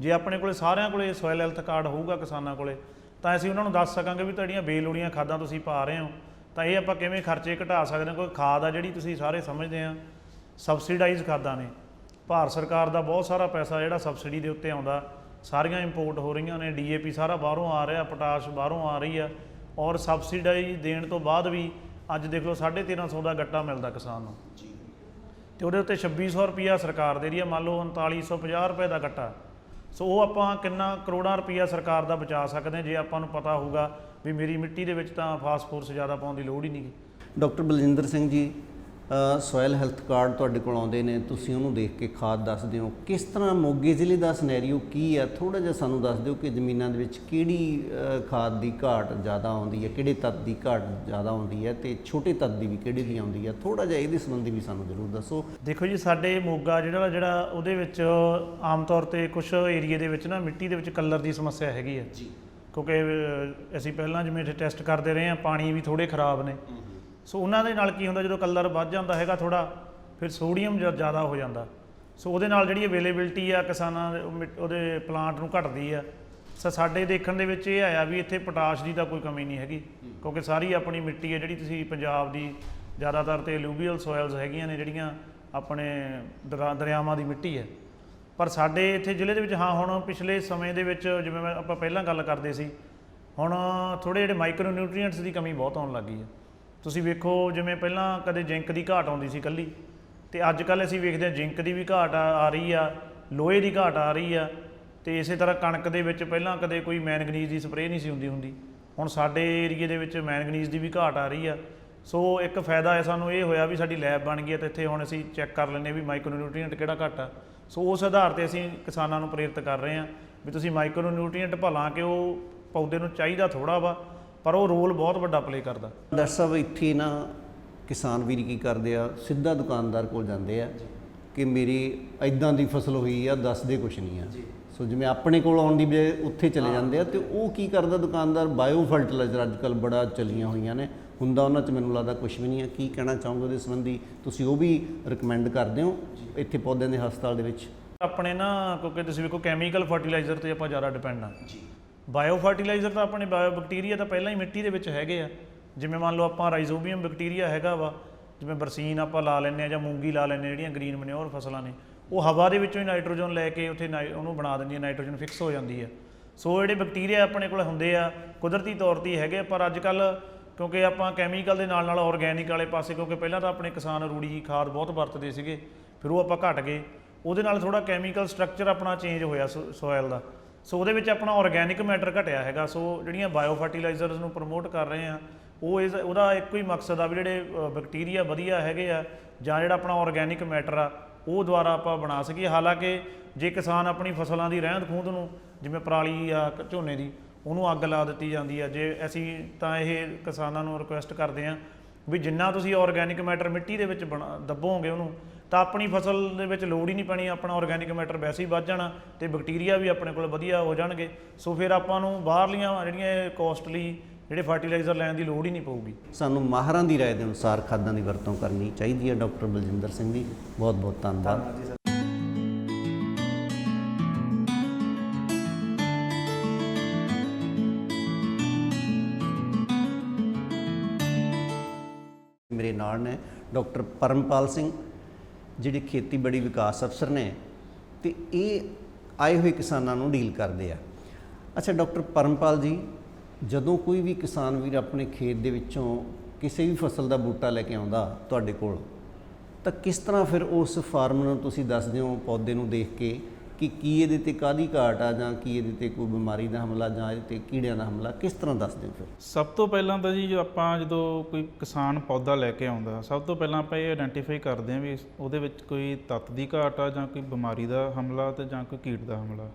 ਜੇ ਆਪਣੇ ਕੋਲੇ ਸਾਰਿਆਂ ਕੋਲੇ ਸੋਇਲ ਹੈਲਥ ਕਾਰਡ ਹੋਊਗਾ ਕਿਸਾਨਾਂ ਕੋਲੇ, ਤਾਂ ਅਸੀਂ ਉਹਨਾਂ ਨੂੰ ਦੱਸ ਸਕਾਂਗੇ ਵੀ ਤੁਹਾਡੀਆਂ ਬੇਲੋੜੀਆਂ ਖਾਦਾਂ ਤੁਸੀਂ ਪਾ ਰਹੇ ਹੋ। ਤਾਂ ਇਹ ਆਪਾਂ ਕਿਵੇਂ ਖਰਚੇ ਘਟਾ ਸਕਦੇ ਹਾਂ? ਕੋਈ ਖਾਦ ਆ ਜਿਹੜੀ ਤੁਸੀਂ ਸਾਰੇ ਸਮਝਦੇ ਆ ਸਬਸਿਡਾਈਜ਼ ਖਾਦਾਂ ਨੇ। ਭਾਰਤ ਸਰਕਾਰ ਦਾ ਬਹੁਤ ਸਾਰਾ ਪੈਸਾ ਜਿਹੜਾ ਸਬਸਿਡੀ ਦੇ ਉੱਤੇ ਆਉਂਦਾ। ਸਾਰੀਆਂ ਇੰਪੋਰਟ ਹੋ ਰਹੀਆਂ ਨੇ ਡੀਏਪੀ ਸਾਰਾ ਬਾਹਰੋਂ ਆ ਰਿਹਾ ਪੋਟਾਸ਼ ਬਾਹਰੋਂ ਆ ਰਹੀ ਆ। ਔਰ ਸਬਸਿਡੀ ਦੇਣ ਤੋਂ ਬਾਅਦ ਵੀ ਅੱਜ ਦੇਖ ਲਓ 1350 ਦਾ ਗੱਟਾ ਮਿਲਦਾ ਕਿਸਾਨ ਨੂੰ। ਤੇ ਉਹਦੇ ਉੱਤੇ 2600 ਰੁਪਿਆ ਸਰਕਾਰ ਦੇ ਰਹੀ ਹੈ ਮੰਨ ਲਓ 3950 ਰੁਪਏ ਦਾ ਗੱਟਾ। ਸੋ ਉਹ ਆਪਾਂ ਕਿੰਨਾ ਕਰੋੜਾਂ ਰੁਪਈਆ ਸਰਕਾਰ ਦਾ ਬਚਾ ਸਕਦੇ ਹਾਂ ਜੇ ਆਪਾਂ ਨੂੰ ਪਤਾ ਹੋਊਗਾ ਵੀ ਮੇਰੀ ਮਿੱਟੀ ਦੇ ਵਿੱਚ ਤਾਂ ਫਾਸਫੋਰਸ ਜ਼ਿਆਦਾ ਪਾਉਣ ਦੀ ਲੋੜ ਹੀ ਨਹੀਂ doctor Baljinder Singh ji soil health card ਤੁਹਾਡੇ ਕੋਲ ਆਉਂਦੇ ਨੇ ਤੁਸੀਂ ਉਹਨੂੰ ਦੇਖ ਕੇ ਖਾਦ ਦੱਸਦੇ ਹੋ। ਕਿਸ ਤਰ੍ਹਾਂ ਮੋਗੇ ਜ਼ਿਲ੍ਹੇ ਦਾ ਸਿਨੈਰੀਓ ਕੀ ਹੈ? ਥੋੜਾ ਜਿਹਾ ਸਾਨੂੰ ਦੱਸ ਦਿਓ ਕਿ ਜ਼ਮੀਨਾਂ ਦੇ ਵਿੱਚ ਕਿਹੜੀ ਖਾਦ ਦੀ ਘਾਟ ਜ਼ਿਆਦਾ ਆਉਂਦੀ ਹੈ ਕਿਹੜੇ ਤੱਤ ਦੀ ਘਾਟ ਜ਼ਿਆਦਾ ਆਉਂਦੀ ਹੈ ਤੇ ਛੋਟੇ ਤੱਤ ਦੀ ਵੀ ਕਿਹੜੀ ਦੀ ਆਉਂਦੀ ਹੈ। ਥੋੜਾ ਜਿਹਾ ਇਹਦੇ ਸੰਬੰਧੀ ਵੀ ਸਾਨੂੰ ਜ਼ਰੂਰ ਦੱਸੋ। ਦੇਖੋ ਜੀ ਸਾਡੇ ਮੋਗਾ ਜਿਹੜਾ ਜਿਹੜਾ ਉਹਦੇ ਵਿੱਚ ਆਮ ਤੌਰ ਤੇ ਕੁਝ ਏਰੀਏ ਦੇ ਵਿੱਚ ਨਾ ਮਿੱਟੀ ਦੇ ਵਿੱਚ ਕਲਰ ਦੀ ਸਮੱਸਿਆ ਹੈਗੀ ਹੈ। ਜੀ। ਕਿਉਂਕਿ ਅਸੀਂ ਪਹਿਲਾਂ ਜਿਵੇਂ ਇੱਥੇ ਟੈਸਟ ਕਰਦੇ ਰਹੇ ਹਾਂ ਪਾਣੀ ਵੀ ਥੋੜੇ ਖਰਾਬ ਨੇ। ਸੋ ਉਹਨਾਂ ਦੇ ਨਾਲ ਕੀ ਹੁੰਦਾ, ਜਦੋਂ ਕਲਰ ਵੱਧ ਜਾਂਦਾ ਹੈਗਾ ਥੋੜਾ ਫਿਰ ਸੋਡੀਅਮ ਜ਼ਿਆਦਾ ਹੋ ਜਾਂਦਾ। ਸੋ ਉਹਦੇ ਨਾਲ ਜਿਹੜੀ ਅਵੇਲੇਬਿਲਟੀ ਆ ਕਿਸਾਨਾਂ ਦੇ, ਉਹ ਉਹਦੇ ਪਲਾਂਟ ਨੂੰ ਘਟਦੀ ਆ। ਸੋ ਸਾਡੇ ਦੇਖਣ ਦੇ ਵਿੱਚ ਇਹ ਆਇਆ ਵੀ ਇੱਥੇ ਪੋਟਾਸ਼ ਦੀ ਤਾਂ ਕੋਈ ਕਮੀ ਨਹੀਂ ਹੈਗੀ, ਕਿਉਂਕਿ ਸਾਰੀ ਆਪਣੀ ਮਿੱਟੀ ਹੈ ਜਿਹੜੀ ਤੁਸੀਂ ਪੰਜਾਬ ਦੀ ਜ਼ਿਆਦਾਤਰ ਤੇ ਅਲੂਵੀਅਲ ਸੋਇਲਸ ਹੈਗੀਆਂ ਨੇ ਜਿਹੜੀਆਂ ਆਪਣੇ ਦਰਾ- ਦਰਿਆਵਾਂ ਦੀ ਮਿੱਟੀ ਹੈ ਪਰ ਸਾਡੇ ਇੱਥੇ ਜ਼ਿਲ੍ਹੇ ਦੇ ਵਿੱਚ, ਹਾਂ, ਹੁਣ ਪਿਛਲੇ ਸਮੇਂ ਦੇ ਵਿੱਚ ਜਿਵੇਂ ਆਪਾਂ ਪਹਿਲਾਂ ਗੱਲ ਕਰਦੇ ਸੀ, ਹੁਣ ਥੋੜੇ ਜਿਹੜੇ ਮਾਈਕਰੋ ਨਿਊਟ੍ਰੀਐਂਟਸ ਦੀ ਕਮੀ ਬਹੁਤ ਆਉਣ ਲੱਗੀ ਹੈ ਤੁਸੀਂ ਵੇਖੋ ਜਿਵੇਂ ਪਹਿਲਾਂ ਕਦੇ ਜ਼ਿੰਕ ਦੀ ਘਾਟ ਆਉਂਦੀ ਸੀ ਕੱਲੀ ਤੇ ਅੱਜ ਕੱਲ ਅਸੀਂ ਵੇਖਦੇ ਹਾਂ ਜ਼ਿੰਕ ਦੀ ਵੀ ਘਾਟ ਆ ਆ ਰਹੀ ਆ, ਲੋਹੇ ਦੀ ਘਾਟ ਆ ਰਹੀ ਆ, ਤੇ ਇਸੇ ਤਰ੍ਹਾਂ ਕਣਕ ਦੇ ਵਿੱਚ ਪਹਿਲਾਂ ਕਦੇ ਕੋਈ ਮੈਂਗਨੀਜ਼ ਦੀ ਸਪਰੇਅ ਨਹੀਂ ਸੀ ਹੁੰਦੀ ਹੁੰਦੀ, ਹੁਣ ਸਾਡੇ ਏਰੀਏ ਦੇ ਵਿੱਚ ਮੈਂਗਨੀਜ਼ ਦੀ ਵੀ ਘਾਟ ਆ ਰਹੀ ਆ, ਸੋ ਇੱਕ ਫਾਇਦਾ ਹੈ ਸਾਨੂੰ ਇਹ ਹੋਇਆ ਵੀ ਸਾਡੀ ਲੈਬ ਬਣ ਗਈ ਹੈ ਤੇ ਇੱਥੇ ਹੁਣ ਅਸੀਂ ਚੈੱਕ ਕਰ ਲੈਂਦੇ ਹਾਂ ਵੀ ਮਾਈਕਰੋ ਨਿਊਟ੍ਰੀਐਂਟ ਕਿਹੜਾ ਘੱਟ ਆ, ਸੋ ਉਸ ਆਧਾਰ ਤੇ ਅਸੀਂ ਕਿਸਾਨਾਂ ਨੂੰ ਪ੍ਰੇਰਿਤ ਕਰ ਰਹੇ ਹਾਂ ਵੀ ਤੁਸੀਂ ਮਾਈਕਰੋ ਨਿਊਟ੍ਰੀਐਂਟ ਭਲਾ ਕਿ ਉਹ ਪੌਦੇ ਨੂੰ ਚਾਹੀਦਾ ਥੋੜਾ ਵਾ ਪਰ ਉਹ ਰੋਲ ਬਹੁਤ ਵੱਡਾ ਪਲੇ ਕਰਦਾ। ਡਾਕਟਰ ਸਾਹਿਬ ਇੱਥੇ ਨਾ ਕਿਸਾਨ ਵੀਰ ਕੀ ਕਰਦੇ ਆ ਸਿੱਧਾ ਦੁਕਾਨਦਾਰ ਕੋਲ ਜਾਂਦੇ ਆ ਕਿ ਮੇਰੀ ਐਦਾਂ ਦੀ ਫਸਲ ਹੋਈ ਆ ਦੱਸਦੇ ਕੁਛ ਨਹੀਂ ਆ। ਸੋ ਜਿਵੇਂ ਆਪਣੇ ਕੋਲ ਆਉਣ ਦੀ ਬਜਾਏ ਉੱਥੇ ਚਲੇ ਜਾਂਦੇ ਆ ਤੇ ਉਹ ਕੀ ਕਰਦਾ ਦੁਕਾਨਦਾਰ? ਬਾਇਓ ਫਰਟੀਲਾਈਜ਼ਰ ਅੱਜ ਕੱਲ ਬੜਾ ਚੱਲੀਆਂ ਹੋਈਆਂ ਨੇ। ਹੁੰਦਾ ਉਹਨਾਂ 'ਚ ਮੈਨੂੰ ਲੱਗਦਾ ਕੁਝ ਵੀ ਨਹੀਂ ਆ। ਕੀ ਕਹਿਣਾ ਚਾਹੋਗੇ ਉਹਦੇ ਸੰਬੰਧੀ? ਤੁਸੀਂ ਉਹ ਵੀ ਰეკਮੈਂਡ ਕਰਦੇ ਹੋ ਇੱਥੇ ਪੌਦਿਆਂ ਦੇ ਹਸਪਤਾਲ ਦੇ ਵਿੱਚ? ਆਪਣੇ ਨਾ ਕਿਉਂਕਿ ਤੁਸੀਂ ਵੇਖੋ ਕੈਮੀਕਲ ਫਰਟੀਲਾਈਜ਼ਰ ਤੇ ਆਪਾਂ ਜ਼ਿਆਦਾ ਡਿਪੈਂਡ ਆ। ਜੀ। ਬਾਇਓ ਫਰਟੀਲਾਈਜ਼ਰ ਤਾਂ ਆਪਣੇ ਬਾਇਓ ਬੈਕਟੀਰੀਆ ਤਾਂ ਪਹਿਲਾਂ ਹੀ ਮਿੱਟੀ ਦੇ ਵਿੱਚ ਹੈਗੇ ਆ। ਜਿਵੇਂ ਮੰਨ ਲਓ ਆਪਾਂ ਰਾਈਜ਼ੋਬੀਅਮ ਬੈਕਟੀਰੀਆ ਹੈਗਾ ਵਾ, ਜਿਵੇਂ ਬਰਸੀਨ ਆਪਾਂ ਲਾ ਲੈਂਦੇ ਆ ਜਾਂ ਮੂੰਗੀ ਲਾ ਲੈਂਦੇ ਆ, ਜਿਹੜੀਆਂ ਗ੍ਰੀਨ ਮਨਿਓਰ ਫਸਲਾਂ ਨੇ, ਉਹ ਹਵਾ ਦੇ ਵਿੱਚੋਂ ਹੀ ਨਾਈਟ੍ਰੋਜਨ ਲੈ ਕੇ ਉੱਥੇ ਨਾਈ- ਉਹਨੂੰ ਬਣਾ ਦਿੰਦੀ ਹੈ ਨਾਈਟ੍ਰੋਜਨ ਫਿਕਸ ਹੋ ਜਾਂਦੀ ਹੈ ਸੋ ਜਿਹੜੇ ਬੈਕਟੀਰੀਆ ਆਪਣੇ ਕੋਲ ਹੁੰਦੇ ਆ, ਕੁਦਰਤੀ ਤੌਰ ਤੇ ਹੈਗੇ ਪਰ ਅੱਜ ਕੱਲ ਕਿਉਂਕਿ ਆਪਾਂ ਕੈਮੀਕਲ ਦੇ ਨਾਲ ਨਾਲ ਆਰਗੈਨਿਕ ਵਾਲੇ ਪਾਸੇ, ਕਿਉਂਕਿ ਪਹਿਲਾਂ ਤਾਂ ਆਪਣੇ ਕਿਸਾਨ ਰੂੜੀ ਖਾਦ ਬਹੁਤ ਵਰਤਦੇ ਸੀਗੇ, ਫਿਰ ਉਹ ਆਪਾਂ ਘਟ ਗਏ। ਉਹਦੇ ਨਾਲ ਥੋੜਾ ਕੈਮੀਕਲ ਸਟਰਕਚਰ ਆਪਣਾ ਚੇਂਜ ਹੋਇਆ ਸੋਇਲ ਦਾ। ਸੋ ਉਹਦੇ ਵਿੱਚ ਆਪਣਾ ਆਰਗੈਨਿਕ ਮੈਟਰ ਘਟਿਆ ਹੈਗਾ। ਸੋ ਜਿਹੜੀਆਂ ਬਾਇਓ ਫਰਟੀਲਾਈਜ਼ਰਸ ਨੂੰ ਪ੍ਰਮੋਟ ਕਰ ਰਹੇ ਆ ਉਹ ਇਸ, ਉਹਦਾ ਇੱਕੋ ਹੀ ਮਕਸਦ ਆ ਵੀ ਜਿਹੜੇ ਬੈਕਟੀਰੀਆ ਵਧੀਆ ਹੈਗੇ ਆ ਜਾਂ ਜਿਹੜਾ ਆਪਣਾ ਆਰਗੈਨਿਕ ਮੈਟਰ ਆ, ਉਹ ਦੁਆਰਾ ਆਪਾਂ ਬਣਾ ਸਕੀਏ। ਹਾਲਾਂਕਿ ਜੇ ਕਿਸਾਨ ਆਪਣੀ ਫਸਲਾਂ ਦੀ ਰਹਿੰਦ ਖੂੰਹਦ ਨੂੰ, ਜਿਵੇਂ ਪਰਾਲੀ ਆ ਝੋਨੇ ਦੀ, ਉਹਨੂੰ ਅੱਗ ਲਾ ਦਿੱਤੀ ਜਾਂਦੀ ਆ। ਜੇ ਅਸੀਂ ਤਾਂ ਇਹ ਕਿਸਾਨਾਂ ਨੂੰ ਰਿਕੁਐਸਟ ਕਰਦੇ ਆ ਵੀ ਜਿੰਨਾ ਤੁਸੀਂ ਆਰਗੈਨਿਕ ਮੈਟਰ ਮਿੱਟੀ ਦੇ ਵਿੱਚ ਬਣਾ, ਦੱਬੋਗੇ ਉਹਨੂੰ ਤਾਂ ਆਪਣੀ ਫਸਲ ਦੇ ਵਿੱਚ ਲੋੜ ਹੀ ਨਹੀਂ ਪੈਣੀ ਆਪਣਾ ਆਰਗੈਨਿਕ ਮੈਟਰ ਵੈਸੇ ਹੀ ਵੱਧ ਜਾਣਾ ਤੇ ਬੈਕਟੀਰੀਆ ਵੀ ਆਪਣੇ ਕੋਲ ਵਧੀਆ ਹੋ ਜਾਣਗੇ। ਸੋ ਫਿਰ ਆਪਾਂ ਨੂੰ ਬਾਹਰਲੀਆਂ ਜਿਹੜੀਆਂ ਕੋਸਟਲੀ ਜਿਹੜੇ ਫਰਟੀਲਾਈਜ਼ਰ ਲੈਣ ਦੀ ਲੋੜ ਹੀ ਨਹੀਂ ਪਊਗੀ। ਸਾਨੂੰ ਮਾਹਰਾਂ ਦੀ ਰਾਏ ਦੇ ਅਨੁਸਾਰ ਖਾਦਾਂ ਦੀ ਵਰਤੋਂ ਕਰਨੀ ਚਾਹੀਦੀ ਹੈ। ਡਾਕਟਰ ਬਲਜਿੰਦਰ ਸਿੰਘ ਜੀ ਬਹੁਤ ਬਹੁਤ ਧੰਨਵਾਦ ਮੇਰੇ ਨਾਲ ਨੇ ਡਾਕਟਰ ਪਰਮਪਾਲ ਸਿੰਘ ਜਿਹੜੇ ਖੇਤੀਬਾੜੀ ਵਿਕਾਸ ਅਫਸਰ ਨੇ ਤੇ ਇਹ ਆਏ ਹੋਏ ਕਿਸਾਨਾਂ ਨੂੰ ਡੀਲ ਕਰਦੇ ਆ। ਅੱਛਾ, ਡਾਕਟਰ ਪਰਮਪਾਲ ਜੀ, ਜਦੋਂ ਕੋਈ ਵੀ ਕਿਸਾਨ ਵੀਰ ਆਪਣੇ ਖੇਤ ਦੇ ਵਿੱਚੋਂ ਕਿਸੇ ਵੀ ਫਸਲ ਦਾ ਬੂਟਾ ਲੈ ਕੇ ਆਉਂਦਾ ਤੁਹਾਡੇ ਕੋਲ, ਤਾਂ ਕਿਸ ਤਰ੍ਹਾਂ ਫਿਰ ਉਸ ਫਾਰਮ ਨੂੰ ਤੁਸੀਂ ਦੱਸਦੇ ਹੋ, ਪੌਦੇ ਨੂੰ ਦੇਖ ਕੇ? ਕਿ ਕੀ ਇਹਦੇ ਤੇ ਕਾਦੀ ਘਾਟ ਆ ਜਾਂ ਕੀ ਇਹਦੇ ਤੇ ਕੋਈ ਬਿਮਾਰੀ ਦਾ ਹਮਲਾ ਜਾਂ ਇਹਦੇ ਤੇ ਕੀੜਿਆਂ ਦਾ ਹਮਲਾ, ਕਿਸ ਤਰ੍ਹਾਂ ਦੱਸਦੇ ਹੋ ਫਿਰ? ਸਭ ਤੋਂ ਪਹਿਲਾਂ ਤਾਂ ਜੀ ਜੋ ਆਪਾਂ ਜਦੋਂ ਕੋਈ ਕਿਸਾਨ ਪੌਦਾ ਲੈ ਕੇ ਆਉਂਦਾ, ਸਭ ਤੋਂ ਪਹਿਲਾਂ ਆਪਾਂ ਇਹ ਆਇਡੈਂਟੀਫਾਈ ਕਰਦੇ ਹਾਂ ਵੀ ਉਹਦੇ ਵਿੱਚ ਕੋਈ ਤੱਤ ਦੀ ਘਾਟ ਆ ਜਾਂ ਕੋਈ ਬਿਮਾਰੀ ਦਾ ਹਮਲਾ ਤੇ ਜਾਂ ਕੋਈ ਕੀਟ ਦਾ ਹਮਲਾ।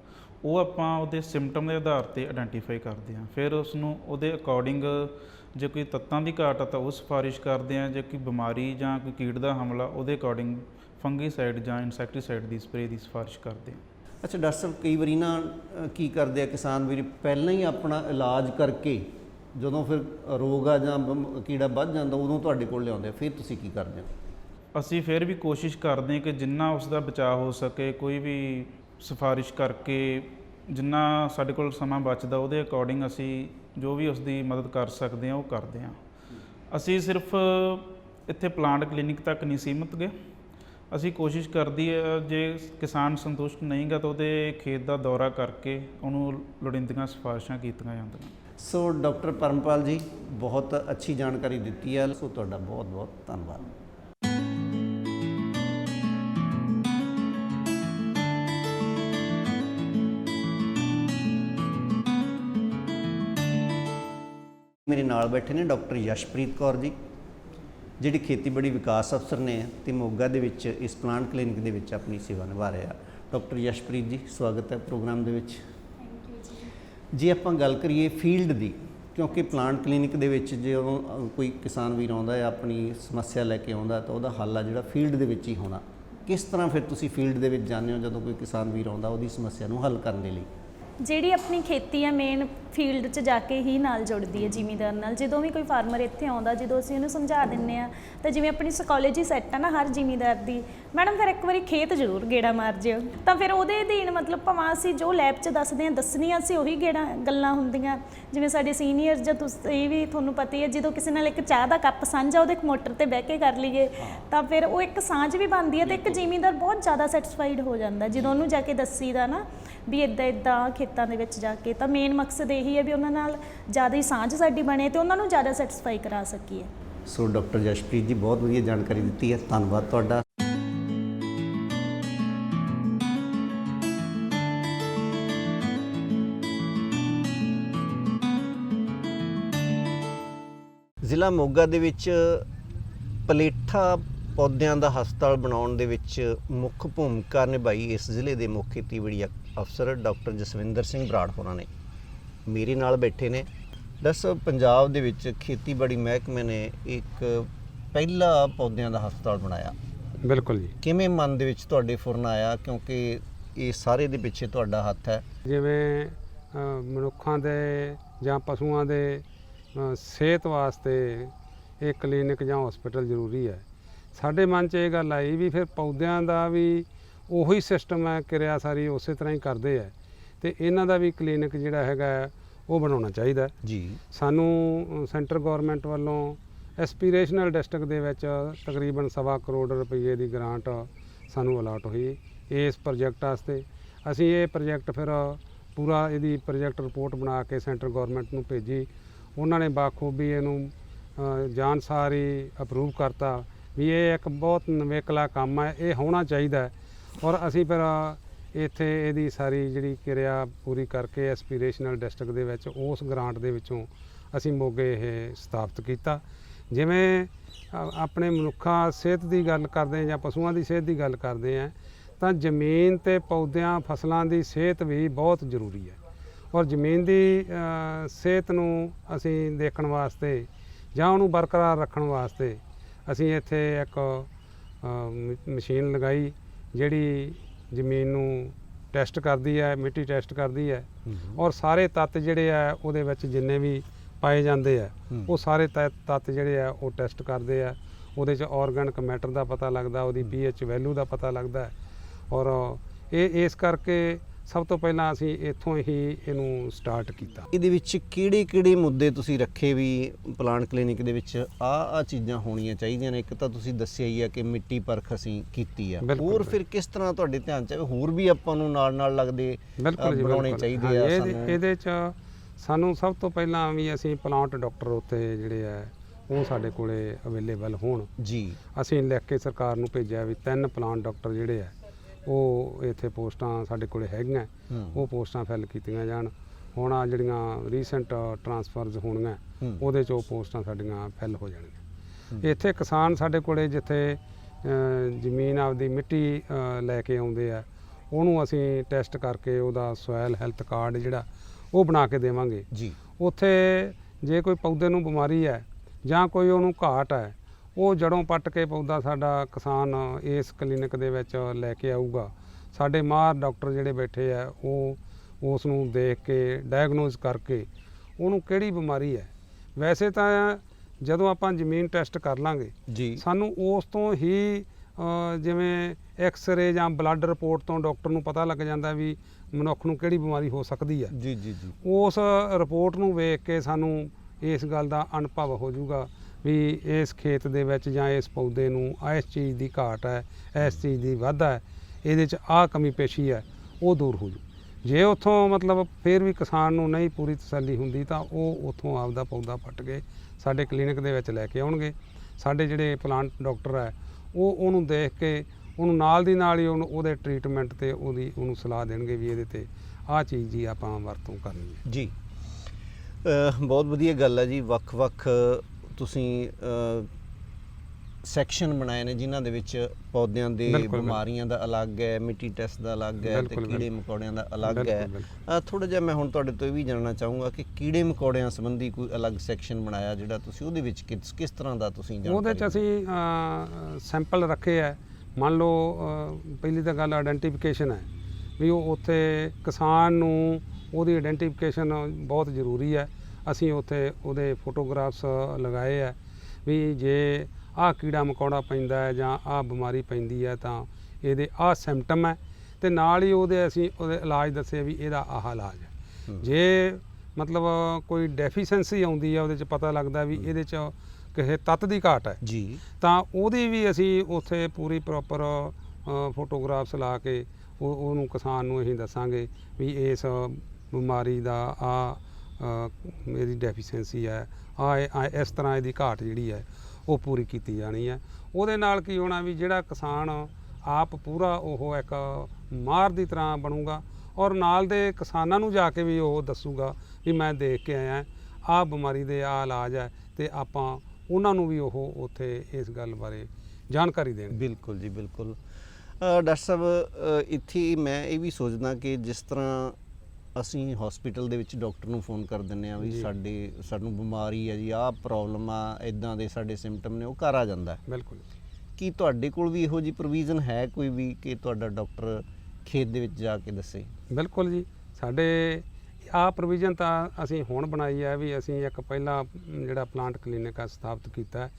ਉਹ ਆਪਾਂ ਉਹਦੇ ਸਿੰਪਟਮ ਦੇ ਆਧਾਰ ਤੇ ਆਇਡੈਂਟੀਫਾਈ ਕਰਦੇ ਹਾਂ। ਫਿਰ ਉਸ ਨੂੰ ਉਹਦੇ ਅਕੋਰਡਿੰਗ ਜੇ ਕੋਈ ਤੱਤਾਂ ਦੀ ਘਾਟ ਆ ਤਾਂ ਉਹ ਸਿਫਾਰਿਸ਼ ਕਰਦੇ ਹਾਂ, ਜੇ ਕੋਈ ਬਿਮਾਰੀ ਜਾਂ ਕੋਈ ਕੀਟ ਦਾ ਹਮਲਾ, ਉਹਦੇ ਅਕੋਰਡਿੰਗ ਫੰਗੀਸਾਈਡ ਜਾਂ ਇਨਸੈਕਟੀਸਾਈਡ ਦੀ ਸਪਰੇਅ ਦੀ ਸਿਫਾਰਿਸ਼ ਕਰਦੇ ਹਾਂ। ਅੱਛਾ, ਡਾਕਟਰ ਸਾਹਿਬ, ਕਈ ਵਾਰੀ ਨਾ ਕੀ ਕਰਦੇ ਆ ਕਿਸਾਨ ਵੀਰ? ਪਹਿਲਾਂ ਹੀ ਆਪਣਾ ਇਲਾਜ ਕਰਕੇ ਜਦੋਂ ਫਿਰ ਰੋਗ ਆ ਜਾਂ ਕੀੜਾ ਵੱਧ ਜਾਂਦਾ, ਉਦੋਂ ਤੁਹਾਡੇ ਕੋਲ ਲਿਆਉਂਦੇ ਆ। ਫਿਰ ਤੁਸੀਂ ਕੀ ਕਰਦੇ ਹੋ? ਅਸੀਂ ਫਿਰ ਵੀ ਕੋਸ਼ਿਸ਼ ਕਰਦੇ ਹਾਂ ਕਿ ਜਿੰਨਾ ਉਸ ਦਾ ਬਚਾਅ ਹੋ ਸਕੇ, ਕੋਈ ਵੀ ਸਿਫਾਰਿਸ਼ ਕਰਕੇ ਜਿੰਨਾ ਸਾਡੇ ਕੋਲ ਸਮਾਂ ਬਚਦਾ, ਉਹਦੇ ਅਕੋਰਡਿੰਗ ਅਸੀਂ ਜੋ ਵੀ ਉਸ ਦੀ ਮਦਦ ਕਰ ਸਕਦੇ ਹਾਂ, ਉਹ ਕਰਦੇ ਹਾਂ। ਅਸੀਂ ਸਿਰਫ ਇੱਥੇ ਪਲਾਂਟ ਕਲੀਨਿਕ ਤੱਕ ਨਹੀਂ ਸੀਮਿਤ ਗਏ। ਅਸੀਂ ਕੋਸ਼ਿਸ਼ ਕਰਦੀ ਹੈ ਜੇ ਕਿਸਾਨ ਸੰਤੁਸ਼ਟ ਨਹੀਂਗਾ ਤਾਂ ਉਹਦੇ ਖੇਤ ਦਾ ਦੌਰਾ ਕਰਕੇ ਉਹਨੂੰ ਲੋੜੀਂਦੀਆਂ ਸਿਫਾਰਿਸ਼ਾਂ ਕੀਤੀਆਂ ਜਾਂਦੀਆਂ। ਸੋ ਡਾਕਟਰ ਪਰਮਪਾਲ ਜੀ, ਬਹੁਤ ਅੱਛੀ ਜਾਣਕਾਰੀ ਦਿੱਤੀ ਹੈ ਸੋ ਤੁਹਾਡਾ ਬਹੁਤ ਬਹੁਤ ਧੰਨਵਾਦ। ਮੇਰੇ ਨਾਲ ਬੈਠੇ ਨੇ ਡਾਕਟਰ ਯਸ਼ਪ੍ਰੀਤ ਕੌਰ ਜੀ। ਜਿਹੜੇ ਖੇਤੀਬਾੜੀ ਵਿਕਾਸ ਅਫਸਰ ਨੇ ਤੇ ਮੋਗਾ ਦੇ ਵਿੱਚ ਇਸ ਪਲਾਂਟ ਕਲੀਨਿਕ ਦੇ ਵਿੱਚ ਆਪਣੀ ਸੇਵਾ ਨਿਭਾ ਰਹੇ ਆ। ਡਾਕਟਰ ਯਸ਼ਪ੍ਰੀਤ ਜੀ ਸਵਾਗਤ ਹੈ ਪ੍ਰੋਗਰਾਮ ਦੇ ਵਿੱਚ। ਜੇ। ਆਪਾਂ ਗੱਲ ਕਰੀਏ ਫੀਲਡ ਦੀ ਕਿਉਂਕਿ ਪਲਾਂਟ ਕਲੀਨਿਕ ਦੇ ਵਿੱਚ ਜਦੋਂ ਅ, ਕੋਈ ਕਿਸਾਨ ਵੀਰ ਆਉਂਦਾ ਹੈ ਆਪਣੀ ਸਮੱਸਿਆ ਲੈ ਕੇ ਆਉਂਦਾ ਤਾਂ ਉਹਦਾ ਹੱਲ ਆ ਜਿਹੜਾ ਫੀਲਡ ਦੇ ਵਿੱਚ ਹੀ ਹੋਣਾ। ਕਿਸ ਤਰ੍ਹਾਂ ਫਿਰ ਤੁਸੀਂ ਫੀਲਡ ਦੇ ਵਿੱਚ ਜਾਂਦੇ ਹੋ ਜਦੋਂ ਕੋਈ ਕਿਸਾਨ ਵੀਰ ਆਉਂਦਾ ਉਹਦੀ ਸਮੱਸਿਆ ਨੂੰ ਹੱਲ ਕਰਨ ਦੇ ਲਈ? ਜਿਹੜੀ ਆਪਣੀ ਖੇਤੀ ਆ ਮੇਨ ਫੀਲਡ 'ਚ ਜਾ ਕੇ ਹੀ ਨਾਲ ਜੁੜਦੀ ਹੈ ਜ਼ਿਮੀਂਦਾਰ ਨਾਲ। ਜਦੋਂ ਵੀ ਕੋਈ ਫਾਰਮਰ ਇੱਥੇ ਆਉਂਦਾ ਜਦੋਂ ਅਸੀਂ ਉਹਨੂੰ ਸਮਝਾ ਦਿੰਨੇ ਆ ਤਾਂ ਜਿਵੇਂ ਆਪਣੀ ਸਾਈਕੋਲੋਜੀ ਸੈੱਟ ਆ ਨਾ ਹਰ ਜ਼ਿਮੀਂਦਾਰ ਦੀ ਮੈਡਮ ਫਿਰ ਇੱਕ ਵਾਰੀ ਖੇਤ ਜ਼ਰੂਰ ਗੇੜਾ ਮਾਰ ਜਿਓ। ਤਾਂ ਫਿਰ ਉਹਦੇ ਅਧੀਨ ਮਤਲਬ ਭਾਵੇਂ ਅਸੀਂ ਜੋ ਲੈਬ 'ਚ ਦੱਸਦੇ ਆ ਦੱਸਣੀਆਂ ਅਸੀਂ ਉਹੀ ਗੇੜਾ ਗੱਲਾਂ ਹੁੰਦੀਆਂ। ਜਿਵੇਂ ਸਾਡੇ ਸੀਨੀਅਰ ਜਾਂ ਤੁਸੀਂ ਵੀ ਤੁਹਾਨੂੰ ਪਤਾ ਹੀ ਹੈ ਜਦੋਂ ਕਿਸੇ ਨਾਲ ਇੱਕ ਚਾਹ ਦਾ ਕੱਪ ਸਾਂਝਾ ਉਹਦੇ ਮੋਟਰ ਤੇ ਬਹਿ ਕੇ ਕਰ ਲਈਏ ਤਾਂ ਫਿਰ ਉਹ ਇੱਕ ਸਾਂਝ ਵੀ ਬਣਦੀ ਹੈ ਤੇ ਇੱਕ ਜ਼ਿਮੀਂਦਾਰ ਬਹੁਤ ਜ਼ਿਆਦਾ ਸੈਟੀਸਫਾਈਡ ਹੋ ਜਾਂਦਾ। ਜਦੋਂ ਉਹਨੂੰ ਜਾ ਕੇ ਦੱਸੀਦਾ ਨਾ ਵੀ ਇਦਾਂ ਇਦਾਂ ਖੇਤਾਂ ਦੇ ਵਿੱਚ ਜਾ ਕੇ, ਤਾਂ ਮੇਨ ਮਕਸਦ ਇਹੀ ਹੈ ਵੀ ਉਹਨਾਂ ਨਾਲ ਜ਼ਿਆਦਾ ਹੀ ਸਾਂਝ ਸਾਡੀ ਬਣੇ ਤੇ ਉਹਨਾਂ ਨੂੰ ਜ਼ਿਆਦਾ ਸੈਟੀਸਫਾਈ ਕਰਾ ਸਕੀਏ। ਸੋ ਡਾਕਟਰ ਜਸ਼ਪ੍ਰੀਤ ਜੀ, ਬਹੁਤ ਵਧੀਆ ਜਾਣਕਾਰੀ ਦਿੱਤੀ ਹੈ। ਧੰਨਵਾਦ ਤੁਹਾਡਾ। ਜ਼ਿਲ੍ਹਾ ਮੋਗਾ ਦੇ ਵਿੱਚ ਪਲੇਠਾ ਪੌਦਿਆਂ ਦਾ ਹਸਪਤਾਲ ਬਣਾਉਣ ਦੇ ਵਿੱਚ ਮੁੱਖ ਭੂਮਿਕਾ ਨਿਭਾਈ ਇਸ ਜ਼ਿਲ੍ਹੇ ਦੇ ਮੁੱਖ ਖੇਤੀਬਾੜੀ ਅਫਸਰ ਡਾਕਟਰ ਜਸਵਿੰਦਰ ਸਿੰਘ ਬਰਾੜ ਹੋਰਾਂ ਨੇ। ਮੇਰੇ ਨਾਲ ਬੈਠੇ ਨੇ। ਦੱਸ ਪੰਜਾਬ ਦੇ ਵਿੱਚ ਖੇਤੀਬਾੜੀ ਮਹਿਕਮੇ ਨੇ ਇੱਕ ਪਹਿਲਾ ਪੌਦਿਆਂ ਦਾ ਹਸਪਤਾਲ ਬਣਾਇਆ। ਬਿਲਕੁਲ ਜੀ। ਕਿਵੇਂ ਮਨ ਦੇ ਵਿੱਚ ਤੁਹਾਡੇ ਫੁਰਨ ਆਇਆ? ਕਿਉਂਕਿ ਇਹ ਸਾਰੇ ਦੇ ਪਿੱਛੇ ਤੁਹਾਡਾ ਹੱਥ ਹੈ। ਜਿਵੇਂ ਮਨੁੱਖਾਂ ਦੇ ਜਾਂ ਪਸ਼ੂਆਂ ਦੇ ਸਿਹਤ ਵਾਸਤੇ ਇਹ ਕਲੀਨਿਕ ਜਾਂ ਹਸਪੀਟਲ ਜ਼ਰੂਰੀ ਹੈ। ਸਾਡੇ ਮਨ 'ਚ ਇਹ ਗੱਲ ਆਈ ਵੀ ਫਿਰ ਪੌਦਿਆਂ ਦਾ ਵੀ ਉਹੀ ਸਿਸਟਮ ਹੈ ਕਿਰਿਆ ਸਾਰੀ ਉਸੇ ਤਰ੍ਹਾਂ ਹੀ ਕਰਦੇ ਹੈ ਤੇ ਇਹਨਾਂ ਦਾ ਵੀ ਕਲੀਨਿਕ ਜਿਹੜਾ ਹੈਗਾ ਉਹ ਬਣਾਉਣਾ ਚਾਹੀਦਾ। ਜੀ। ਸਾਨੂੰ ਸੈਂਟਰ ਗਵਰਨਮੈਂਟ ਵੱਲੋਂ ਐਸਪੀਰੇਸ਼ਨਲ ਡਿਸਟ੍ਰਿਕਟ ਦੇ ਵਿੱਚ ਤਕਰੀਬਨ ਸਵਾ ਕਰੋੜ ਰੁਪਏ ਦੀ ਗ੍ਰਾਂਟ ਸਾਨੂੰ ਅਲਾਟ ਹੋਈ ਇਸ ਪ੍ਰੋਜੈਕਟ ਵਾਸਤੇ। ਅਸੀਂ ਇਹ ਪ੍ਰੋਜੈਕਟ ਫਿਰ ਪੂਰਾ ਇਹਦੀ ਪ੍ਰੋਜੈਕਟ ਰਿਪੋਰਟ ਬਣਾ ਕੇ ਸੈਂਟਰ ਗਵਰਨਮੈਂਟ ਨੂੰ ਭੇਜੀ। ਉਹਨਾਂ ਨੇ ਬਾਖੂਬੀ ਇਹਨੂੰ ਅ, ਜਾਣ ਸਾਰੀ ਅਪਰੂਵ ਕਰਤਾ ਵੀ ਇਹ ਇੱਕ ਬਹੁਤ ਨਵੇਕਲਾ ਕੰਮ ਹੈ ਇਹ ਹੋਣਾ ਚਾਹੀਦਾ ਹੈ। ਔਰ ਅਸੀਂ ਫਿਰ ਇੱਥੇ ਇਹਦੀ ਸਾਰੀ ਜਿਹੜੀ ਕਿਰਿਆ ਪੂਰੀ ਕਰਕੇ ਐਸਪੀਰੇਸ਼ਨਲ ਡਿਸਟ੍ਰਿਕਟ ਦੇ ਵਿੱਚ, ਉਸ ਗ੍ਰਾਂਟ ਦੇ ਵਿੱਚੋਂ ਅਸੀਂ ਮੋਗੇ ਇਹ ਸਥਾਪਿਤ ਕੀਤਾ। ਜਿਵੇਂ ਆਪਣੇ ਮਨੁੱਖਾਂ ਸਿਹਤ ਦੀ ਗੱਲ ਕਰਦੇ ਜਾਂ ਪਸ਼ੂਆਂ ਦੀ ਸਿਹਤ ਦੀ ਗੱਲ ਕਰਦੇ ਹਾਂ, ਤਾਂ ਜ਼ਮੀਨ ਤੇ ਪੌਦਿਆਂ, ਫਸਲਾਂ ਦੀ ਸਿਹਤ ਵੀ ਬਹੁਤ ਜ਼ਰੂਰੀ ਹੈ। ਔਰ ਜ਼ਮੀਨ ਦੀ ਸਿਹਤ ਨੂੰ ਅਸੀਂ ਦੇਖਣ ਵਾਸਤੇ ਜਾਂ ਉਹਨੂੰ ਬਰਕਰਾਰ ਰੱਖਣ ਵਾਸਤੇ ਅਸੀਂ ਇੱਥੇ ਇੱਕ ਮਸ਼ੀਨ ਲਗਾਈ। ਜਿਹੜੀ ਜ਼ਮੀਨ ਨੂੰ ਟੈਸਟ ਕਰਦੀ ਹੈ ਮਿੱਟੀ ਟੈਸਟ ਕਰਦੀ ਹੈ ਔਰ ਸਾਰੇ ਤੱਤ ਜਿਹੜੇ ਆ ਉਹਦੇ ਵਿੱਚ ਜਿੰਨੇ ਵੀ ਪਾਏ ਜਾਂਦੇ ਆ। ਉਹ ਸਾਰੇ ਤੱਤ ਤੱਤ ਜਿਹੜੇ ਆ ਉਹ ਟੈਸਟ ਕਰਦੇ ਆ ਉਹਦੇ ਚ ਆਰਗੈਨਿਕ ਮੈਟਰ ਦਾ ਪਤਾ ਲੱਗਦਾ ਉਹਦੀ ਪੀਐਚ ਵੈਲਿਊ ਦਾ ਪਤਾ ਲੱਗਦਾ। ਔਰ ਇਹ ਇਸ ਕਰਕੇ ਸਭ ਤੋਂ ਪਹਿਲਾਂ ਅਸੀਂ ਇੱਥੋਂ ਹੀ ਇਹਨੂੰ ਸਟਾਰਟ ਕੀਤਾ। ਇਹਦੇ ਵਿੱਚ ਕਿਹੜੇ ਕਿਹੜੇ ਮੁੱਦੇ ਤੁਸੀਂ ਰੱਖੇ ਵੀ ਪਲਾਂਟ ਕਲੀਨਿਕ ਦੇ ਵਿੱਚ ਆ ਆ ਚੀਜ਼ਾਂ ਹੋਣੀਆਂ ਚਾਹੀਦੀਆਂ ਨੇ? ਇੱਕ ਤਾਂ ਤੁਸੀਂ ਦੱਸਿਆ ਹੀ ਆ ਕਿ ਮਿੱਟੀ ਪਰਖ ਅਸੀਂ ਕੀਤੀ ਆ। ਹੋਰ ਫਿਰ ਕਿਸ ਤਰ੍ਹਾਂ ਤੁਹਾਡੇ ਧਿਆਨ ਚ? ਹੋਰ ਵੀ ਆਪਾਂ ਨੂੰ ਨਾਲ ਨਾਲ ਲੱਗਦੇ ਬਣਾਉਣੇ। ਚਾਹੀਦੇ ਆ ਸਾਨੂੰ। ਇਹਦੇ ਚ ਸਾਨੂੰ ਸਭ ਤੋਂ ਪਹਿਲਾਂ ਵੀ ਅਸੀਂ ਪਲਾਂਟ ਡਾਕਟਰ ਉੱਥੇ ਜਿਹੜੇ ਆ ਉਹ ਸਾਡੇ ਕੋਲੇ ਅਵੇਲੇਬਲ ਹੋਣ। ਜੀ। ਅਸੀਂ ਲਿਖ ਕੇ ਸਰਕਾਰ ਨੂੰ ਭੇਜਿਆ ਵੀ ਤਿੰਨ ਪਲਾਂਟ ਡਾਕਟਰ ਜਿਹੜੇ ਆ ਉਹ ਇੱਥੇ ਪੋਸਟਾਂ ਸਾਡੇ ਕੋਲੇ ਹੈਗੀਆਂ। ਉਹ ਪੋਸਟਾਂ ਫਿਲ ਕੀਤੀਆਂ ਜਾਣ। ਹੁਣ ਆ ਜਿਹੜੀਆਂ ਰੀਸੈਂਟ ਟਰਾਂਸਫਰਸ ਹੋਣਗੀਆਂ। ਉਹਦੇ 'ਚ ਉਹ ਪੋਸਟਾਂ ਸਾਡੀਆਂ ਫਿਲ ਹੋ ਜਾਣਗੀਆਂ। ਇੱਥੇ ਕਿਸਾਨ ਸਾਡੇ ਕੋਲੇ ਜਿੱਥੇ ਜ਼ਮੀਨ ਆਪਦੀ ਮਿੱਟੀ ਲੈ ਕੇ ਆਉਂਦੇ ਆ ਉਹਨੂੰ ਅਸੀਂ ਟੈਸਟ ਕਰਕੇ ਉਹਦਾ ਸੋਇਲ ਹੈਲਥ ਕਾਰਡ ਜਿਹੜਾ ਉਹ ਬਣਾ ਕੇ ਦੇਵਾਂਗੇ। ਜੀ। ਉੱਥੇ ਜੇ ਕੋਈ ਪੌਦੇ ਨੂੰ ਬਿਮਾਰੀ ਹੈ ਜਾਂ ਕੋਈ ਉਹਨੂੰ ਘਾਟ ਹੈ ਉਹ ਜੜੋਂ ਪੱਟ ਕੇ ਪੌਦਾ ਸਾਡਾ ਕਿਸਾਨ ਇਸ ਕਲੀਨਿਕ ਦੇ ਵਿੱਚ ਲੈ ਕੇ ਆਊਗਾ। ਸਾਡੇ ਮਾਹਰ ਡਾਕਟਰ ਜਿਹੜੇ ਬੈਠੇ ਆ ਉਹ ਉਸ ਨੂੰ ਦੇਖ ਕੇ ਡਾਇਗਨੋਸ ਕਰਕੇ ਉਹਨੂੰ ਕਿਹੜੀ ਬਿਮਾਰੀ ਹੈ? ਵੈਸੇ ਤਾਂ ਜਦੋਂ ਆਪਾਂ ਜ਼ਮੀਨ ਟੈਸਟ ਕਰ ਲਾਂਗੇ ਜੀ। ਸਾਨੂੰ ਉਸ ਤੋਂ ਹੀ ਜਿਵੇਂ ਐਕਸ-ਰੇ ਜਾਂ ਬਲੱਡ ਰਿਪੋਰਟ ਤੋਂ ਡਾਕਟਰ ਨੂੰ ਪਤਾ ਲੱਗ ਜਾਂਦਾ ਵੀ ਮਨੁੱਖ ਨੂੰ ਕਿਹੜੀ ਬਿਮਾਰੀ ਹੋ ਸਕਦੀ ਹੈ। ਜੀ ਜੀ ਜੀ। ਉਸ ਰਿਪੋਰਟ ਨੂੰ ਵੇਖ ਕੇ ਸਾਨੂੰ ਇਸ ਗੱਲ ਦਾ ਅਨੁਭਵ ਹੋ ਜਾਊਗਾ। ਵੀ ਇਸ ਖੇਤ ਦੇ ਵਿੱਚ ਜਾਂ ਇਸ ਪੌਦੇ ਨੂੰ ਇਸ ਚੀਜ਼ ਦੀ ਘਾਟ ਹੈ, ਇਸ ਚੀਜ਼ ਦੀ ਵਾਧਾ ਹੈ, ਇਹਦੇ 'ਚ ਆਹ ਕਮੀ ਪੇਸ਼ੀ ਹੈ, ਉਹ ਦੂਰ ਹੋ ਜੂ। ਜੇ ਉੱਥੋਂ ਮਤਲਬ ਫਿਰ ਵੀ ਕਿਸਾਨ ਨੂੰ ਨਹੀਂ ਪੂਰੀ ਤਸੱਲੀ ਹੁੰਦੀ ਤਾਂ ਉਹ ਉੱਥੋਂ ਆਪਦਾ ਪੌਦਾ ਪੱਟ ਕੇ ਸਾਡੇ ਕਲੀਨਿਕ ਦੇ ਵਿੱਚ ਲੈ ਕੇ ਆਉਣਗੇ। ਸਾਡੇ ਜਿਹੜੇ ਪਲਾਂਟ ਡਾਕਟਰ ਹੈ, ਉਹ ਉਹਨੂੰ ਦੇਖ ਕੇ ਉਹਨੂੰ ਨਾਲ ਦੀ ਨਾਲ ਹੀ ਉਹਨੂੰ ਉਹਦੇ ਟ੍ਰੀਟਮੈਂਟ ਤੇ ਉਹਦੀ ਉਹਨੂੰ ਸਲਾਹ ਦੇਣਗੇ ਵੀ ਇਹਦੇ ਤੇ ਆਹ ਚੀਜ਼ ਜੀ ਆਪਾਂ ਵਰਤੋਂ ਕਰਨੀ ਹੈ। ਜੀ। ਬਹੁਤ ਵਧੀਆ ਗੱਲ ਹੈ ਜੀ, ਵੱਖ-ਵੱਖ ਤੁਸੀਂ ਸੈਕਸ਼ਨ ਬਣਾਏ ਨੇ ਜਿਨ੍ਹਾਂ ਦੇ ਵਿੱਚ ਪੌਦਿਆਂ ਦੇ। ਬਿਮਾਰੀਆਂ ਦਾ ਅਲੱਗ ਹੈ ਮਿੱਟੀ ਟੈਸਟ ਦਾ ਅਲੱਗ ਹੈ ਤੇ ਕੀੜੇ। ਮਕੌੜਿਆਂ ਦਾ ਅਲੱਗ ਹੈ। ਥੋੜਾ ਜਿਹਾ ਮੈਂ ਹੁਣ ਤੁਹਾਡੇ ਤੋਂ ਇਹ ਵੀ ਜਾਣਨਾ ਚਾਹੂੰਗਾ ਕਿ ਕੀੜੇ ਮਕੌੜਿਆਂ ਸੰਬੰਧੀ ਕੋਈ ਅਲੱਗ ਸੈਕਸ਼ਨ ਬਣਾਇਆ ਜਿਹੜਾ ਤੁਸੀਂ ਉਹਦੇ ਵਿੱਚ ਕਿਸ ਕਿਸ ਤਰ੍ਹਾਂ ਦਾ ਤੁਸੀਂ ਜਾਣਕਾਰੀ ਉਹਦੇ ਚ ਅਸੀਂ ਸੈਂਪਲ ਰੱਖੇ ਆ ਮੰਨ ਲਓ ਪਹਿਲੀ ਤਾਂ ਗੱਲ ਆਇਡੈਂਟੀਫਿਕੇਸ਼ਨ ਹੈ ਵੀ ਉਹ ਉੱਥੇ ਕਿਸਾਨ ਨੂੰ ਉਹਦੀ ਆਇਡੈਂਟੀਫਿਕੇਸ਼ਨ ਬਹੁਤ ਜ਼ਰੂਰੀ ਹੈ ਅਸੀਂ ਉੱਥੇ ਉਹਦੇ ਫੋਟੋਗ੍ਰਾਫਸ ਲਗਾਏ ਹੈ ਵੀ ਜੇ ਆਹ ਕੀੜਾ ਮਕੌੜਾ ਪੈਂਦਾ ਹੈ ਜਾਂ ਆਹ ਬਿਮਾਰੀ ਪੈਂਦੀ ਹੈ ਤਾਂ ਇਹਦੇ ਆਹ ਸਿੰਪਟਮ ਹੈ ਤੇ ਨਾਲ ਹੀ ਉਹਦੇ ਅਸੀਂ ਉਹਦੇ ਇਲਾਜ ਦੱਸੇ ਵੀ ਇਹਦਾ ਆਹ ਇਲਾਜ ਹੈ। ਜੇ ਮਤਲਬ ਕੋਈ ਡੈਫੀਸ਼ੀਐਂਸੀ ਆਉਂਦੀ ਹੈ ਉਹਦੇ ਚ ਪਤਾ ਲੱਗਦਾ ਵੀ ਇਹਦੇ ਚ ਕਿਸੇ ਤੱਤ ਦੀ ਘਾਟ ਹੈ। ਜੀ। ਤਾਂ ਉਹਦੀ ਵੀ ਅਸੀਂ ਉੱਥੇ ਪੂਰੀ ਪ੍ਰੋਪਰ ਫੋਟੋਗ੍ਰਾਫਸ ਲਾ ਕੇ ਉਹ ਉਹਨੂੰ ਕਿਸਾਨ ਨੂੰ ਅਸੀਂ ਦੱਸਾਂਗੇ ਵੀ ਇਸ ਬਿਮਾਰੀ ਦਾ ਆ ਇਹਦੀ ਡੈਫੀਸ਼ੀਐਂਸੀ ਹੈ ਆ ਇਸ ਤਰ੍ਹਾਂ ਇਹਦੀ ਘਾਟ ਜਿਹੜੀ ਹੈ, ਉਹ ਪੂਰੀ ਕੀਤੀ ਜਾਣੀ ਹੈ। ਉਹਦੇ ਨਾਲ ਕੀ ਹੋਣਾ ਵੀ ਜਿਹੜਾ ਕਿਸਾਨ ਆਪ ਪੂਰਾ ਉਹ ਇੱਕ ਮਾਰ ਦੀ ਤਰ੍ਹਾਂ ਬਣੂਗਾ ਔਰ ਨਾਲ ਦੇ ਕਿਸਾਨਾਂ ਨੂੰ ਜਾ ਕੇ ਵੀ ਉਹ ਦੱਸੂਗਾ ਵੀ ਮੈਂ ਦੇਖ ਕੇ ਆਇਆ ਆ ਬਿਮਾਰੀ ਦੇ ਆ ਇਲਾਜ ਹੈ ਤੇ ਆਪਾਂ ਉਹਨਾਂ ਨੂੰ ਵੀ ਉਹ ਉੱਥੇ ਇਸ ਗੱਲ ਬਾਰੇ ਜਾਣਕਾਰੀ ਦੇਣ। ਬਿਲਕੁਲ ਜੀ, ਬਿਲਕੁਲ। ਡਾਕਟਰ ਸਾਹਿਬ ਇੱਥੇ ਮੈਂ ਇਹ ਵੀ ਸੋਚਦਾ ਕਿ ਜਿਸ ਤਰ੍ਹਾਂ ਅਸੀਂ ਹਸਪੀਟਲ ਦੇ ਵਿੱਚ ਡਾਕਟਰ ਨੂੰ ਫੋਨ ਕਰ ਦਿੰਨੇ ਆ ਵੀ। ਸਾਡੇ ਸਾਨੂੰ ਬਿਮਾਰੀ ਹੈ ਜੀ ਆਹ ਪ੍ਰੋਬਲਮ ਆ ਇਦਾਂ ਦੇ ਸਾਡੇ ਸਿੰਪਟਮ ਨੇ ਉਹ ਘਰ ਆ ਜਾਂਦਾ। ਬਿਲਕੁਲ। ਕੀ ਤੁਹਾਡੇ ਕੋਲ ਵੀ ਇਹੋ ਜੀ ਪ੍ਰੋਵੀਜ਼ਨ ਹੈ ਕੋਈ ਵੀ ਕਿ ਤੁਹਾਡਾ ਡਾਕਟਰ ਖੇਤ ਦੇ ਵਿੱਚ ਜਾ ਕੇ ਦੱਸੇ? ਬਿਲਕੁਲ ਜੀ। ਸਾਡੇ ਆ ਪ੍ਰੋਵੀਜ਼ਨ ਤਾਂ ਅਸੀਂ ਹੁਣ ਬਣਾਈ ਹੈ ਵੀ ਅਸੀਂ ਇੱਕ ਪਹਿਲਾਂ ਜਿਹੜਾ ਪਲਾਂਟ ਕਲੀਨਿਕ ਆ ਸਥਾਪਿਤ ਕੀਤਾ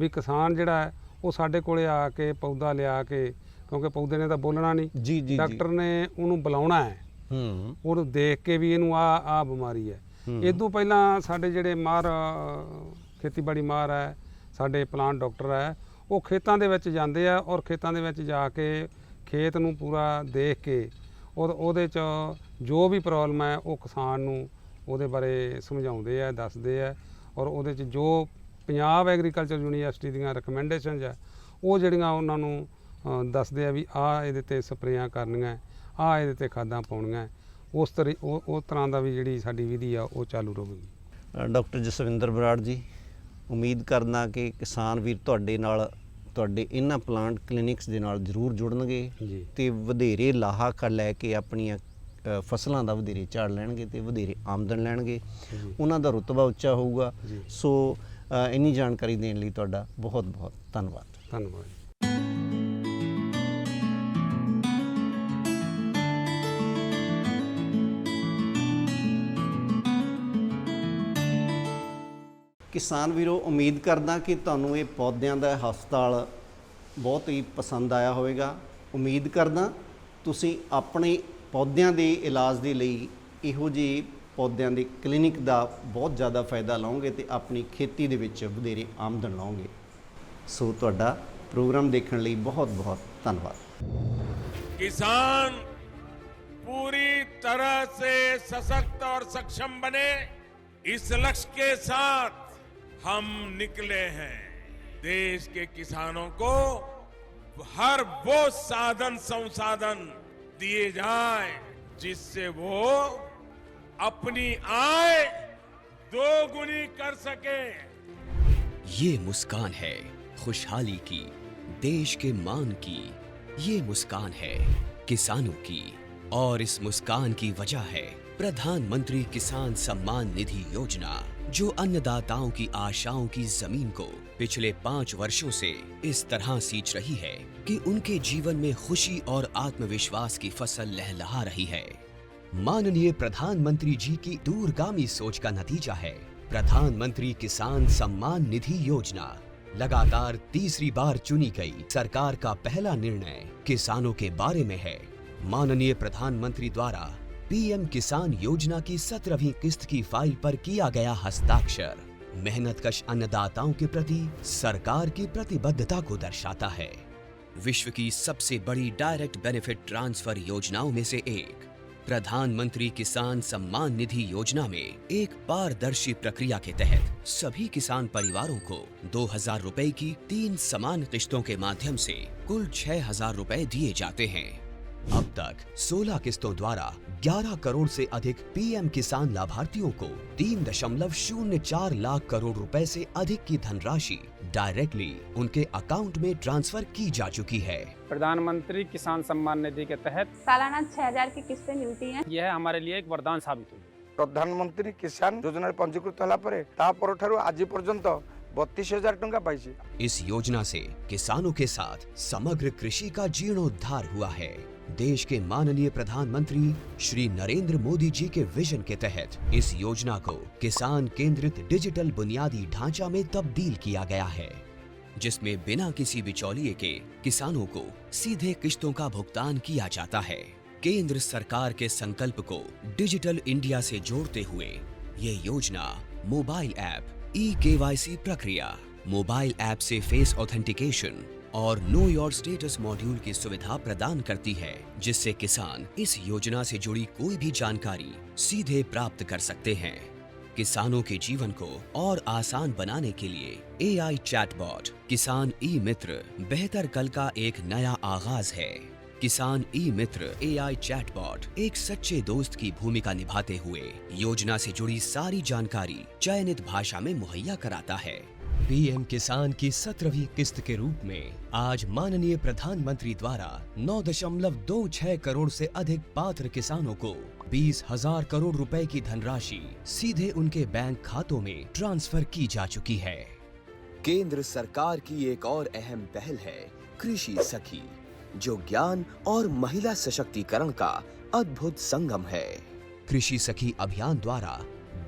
ਵੀ ਕਿਸਾਨ ਜਿਹੜਾ ਹੈ ਉਹ ਸਾਡੇ ਕੋਲੇ ਆ ਕੇ ਪੌਦਾ ਲਿਆ ਕੇ ਕਿਉਂਕਿ ਪੌਦੇ ਨੇ ਤਾਂ ਬੋਲਣਾ ਨਹੀਂ ਜੀ ਜੀ। ਡਾਕਟਰ ਨੇ ਉਹਨੂੰ ਬੁਲਾਉਣਾ ਹੈ। ਹੂੰ। ਉਹਨੂੰ ਦੇਖ ਕੇ ਵੀ ਇਹਨੂੰ ਆ ਆ ਬਿਮਾਰੀ ਹੈ। ਹੂੰ। ਇਦੋਂ ਪਹਿਲਾਂ ਸਾਡੇ ਜਿਹੜੇ ਮਾਹਰ ਖੇਤੀਬਾੜੀ ਮਾਹਰ ਹੈ ਸਾਡੇ ਪਲਾਂਟ ਡਾਕਟਰ ਹੈ ਉਹ ਖੇਤਾਂ ਦੇ ਵਿੱਚ ਜਾਂਦੇ ਆ ਔਰ ਖੇਤਾਂ ਦੇ ਵਿੱਚ ਜਾ ਕੇ ਖੇਤ ਨੂੰ ਪੂਰਾ ਦੇਖ ਕੇ ਔਰ ਉਹਦੇ ਚ ਜੋ ਵੀ ਪ੍ਰੋਬਲਮ ਹੈ ਉਹ ਕਿਸਾਨ ਨੂੰ ਉਹਦੇ ਬਾਰੇ ਸਮਝਾਉਂਦੇ ਆ ਦੱਸਦੇ ਆ ਔਰ ਉਹਦੇ ਚ ਜੋ ਪੰਜਾਬ ਐਗਰੀਕਲਚਰ ਯੂਨੀਵਰਸਿਟੀ ਦੀਆਂ ਰეკਮੈਂਡੇਸ਼ਨਸ ਹੈ ਉਹ ਜਿਹੜੀਆਂ ਉਹਨਾਂ ਨੂੰ ਦੱਸਦੇ ਆ ਵੀ ਆ ਇਹਦੇ ਤੇ ਸਪਰੇਆਂ ਕਰਨੀਆਂ। ਆ ਇਹਦੇ ਤੇ ਖਾਦਾਂ ਪਾਉਣੀਆਂ ਉਸ ਤਰੀ ਉਹ ਉਹ ਤਰ੍ਹਾਂ ਦਾ ਵੀ ਜਿਹੜੀ ਸਾਡੀ ਵਿਧੀ ਆ ਉਹ ਚਾਲੂ ਰਹੂਗੀ। ਡਾਕਟਰ ਜਸਵਿੰਦਰ ਬਰਾੜ ਜੀ ਉਮੀਦ ਕਰਨਾ ਕਿ ਕਿਸਾਨ ਵੀਰ ਤੁਹਾਡੇ ਨਾਲ ਤੁਹਾਡੇ ਇਹਨਾਂ ਪਲਾਂਟ ਕਲੀਨਿਕਸ ਦੇ ਨਾਲ ਜ਼ਰੂਰ ਜੁੜਨਗੇ ਤੇ ਵਧੇਰੇ ਲਾਹਾ ਕਰ ਲੈ ਕੇ ਆਪਣੀਆਂ ਫਸਲਾਂ ਦਾ ਵਧੇਰੇ ਝਾੜ ਲੈਣਗੇ ਤੇ ਵਧੇਰੇ ਆਮਦਨ ਲੈਣਗੇ। ਉਹਨਾਂ ਦਾ ਰੁਤਬਾ ਉੱਚਾ ਹੋਊਗਾ। ਸੋ ਇੰਨੀ ਜਾਣਕਾਰੀ ਦੇਣ ਲਈ ਤੁਹਾਡਾ ਬਹੁਤ ਬਹੁਤ ਧੰਨਵਾਦ। ਧੰਨਵਾਦ। ਕਿਸਾਨ ਵੀਰੋ ਉਮੀਦ ਕਰਦਾ ਕਿ ਤੁਹਾਨੂੰ ਇਹ ਪੌਦਿਆਂ ਦਾ ਹਸਪਤਾਲ ਬਹੁਤ ਹੀ ਪਸੰਦ ਆਇਆ ਹੋਵੇਗਾ ਉਮੀਦ ਕਰਦਾ ਤੁਸੀਂ ਆਪਣੇ ਪੌਦਿਆਂ ਦੇ ਇਲਾਜ ਦੇ ਲਈ ਇਹੋ ਜਿਹੇ ਪੌਦਿਆਂ ਦੇ ਕਲੀਨਿਕ ਦਾ ਬਹੁਤ ਜ਼ਿਆਦਾ ਫਾਇਦਾ ਲਓਗੇ ਤੇ ਆਪਣੀ ਖੇਤੀ ਦੇ ਵਿੱਚ ਵਧੇਰੇ ਆਮਦਨ ਲਓਗੇ ਸੋ ਤੁਹਾਡਾ ਪ੍ਰੋਗਰਾਮ ਦੇਖਣ ਲਈ ਬਹੁਤ ਬਹੁਤ ਧੰਨਵਾਦ किसान पूरी तरह से सशक्त और सक्षम बने इस लक्ष्य के साथ हम निकले हैं। देश के किसानों को हर वो साधन, संसाधन दिए जाए, जिससे वो अपनी आय दोगुनी कर सके। ये मुस्कान है खुशहाली की, देश के मान की। ये मुस्कान है किसानों की, और इस मुस्कान की वजह है प्रधानमंत्री किसान सम्मान निधि योजना। जो अन्नदाताओं की आशाओं की ज़मीन को पिछले पाँच वर्षों से इस तरह सींच रही है कि उनके जीवन में खुशी और आत्मविश्वास की फ़सल लहलहा रही है। माननीय प्रधानमंत्री जी की दूरगामी सोच का नतीजा है। प्रधानमंत्री किसान सम्मान निधि योजना लगातार तीसरी बार चुनी गई। सरकार का पहला निर्णय किसानों के बारे में है। माननीय प्रधानमंत्री द्वारा पीएम किसान योजना की सत्रहवीं किस्त की फ़ाइल पर किया गया हस्ताक्षर। मेहनतकश अन्नदाताओं के प्रति, सरकार की प्रतिबद्धता को दर्शाता है। विश्व की सबसे बड़ी डायरेक्ट बेनिफिट ट्रांसफ़र योजनाओं में से एक, प्रधानमंत्री किसान सम्मान निधि योजना में एक पारदर्शी प्रक्रिया के तहत सभी किसान परिवारों को दो हज़ार रूपए की तीन समान किश्तों के माध्यम से कुल छह हज़ार रूपए दिए जाते हैं। अब तक 16 किस्तों द्वारा 11 करोड़ से अधिक पीएम किसान लाभार्थियों को तीन दशमलव शून्य चार लाख करोड़ रुपए से अधिक की धनराशि डायरेक्टली उनके अकाउंट में ट्रांसफर की जा चुकी है प्रधानमंत्री किसान सम्मान निधि के तहत सालाना छह हजार की किस्तें मिलती हैं यह हमारे लिए एक वरदान साबित हुई ପ୍ରଧାନମନ୍ତ୍ରୀ କିଷାନ ଯୋଜନାରେ ପଞ୍ଜୀକୃତ ହେଲା ପରେ ତା ପରଠାରୁ ଆଜି ପର୍ଯ୍ୟନ୍ତ ବତିଶ ହଜାର ଟଙ୍କା ପାଇଛି इस योजना से किसानों के साथ समग्र कृषि का जीर्णोद्धार हुआ है देश के माननीय प्रधानमंत्री श्री नरेंद्र मोदी जी के विजन के तहत इस योजना को किसान केंद्रित डिजिटल बुनियादी ढांचा में तब्दील किया गया है, जिसमें बिना किसी बिचौलिए के किसानों को सीधे किश्तों का भुगतान किया जाता है। केंद्र सरकार के संकल्प को डिजिटल इंडिया से जोड़ते हुए ये योजना मोबाइल ऐप ई केवाईसी प्रक्रिया, मोबाइल ऐप से फेस ऑथेंटिकेशन और नो योर स्टेटस मॉड्यूल की सुविधा प्रदान करती है, जिससे किसान इस योजना से जुड़ी कोई भी जानकारी सीधे प्राप्त कर सकते हैं। किसानों के जीवन को और आसान बनाने के लिए ए एआई चैटबॉट किसान ई मित्र बेहतर कल का एक नया आगाज़ है। किसान ई मित्र ए एआई चैटबॉट एक सच्चे दोस्त की भूमिका निभाते हुए योजना से जुड़ी सारी जानकारी चयनित भाषा में मुहैया कराता है। पीएम किसान की सत्रहवीं किस्त के रूप में आज माननीय प्रधानमंत्री द्वारा नौ दशमलव दो छह करोड़ से अधिक पात्र किसानों को बीस हज़ार करोड़ रुपए की धनराशि सीधे उनके बैंक खातों में ट्रांसफ़र की जा चुकी है। केंद्र सरकार की एक और अहम पहल है कृषि सखी, जो ज्ञान और महिला सशक्तिकरण का अद्भुत संगम है। कृषि सखी अभियान द्वारा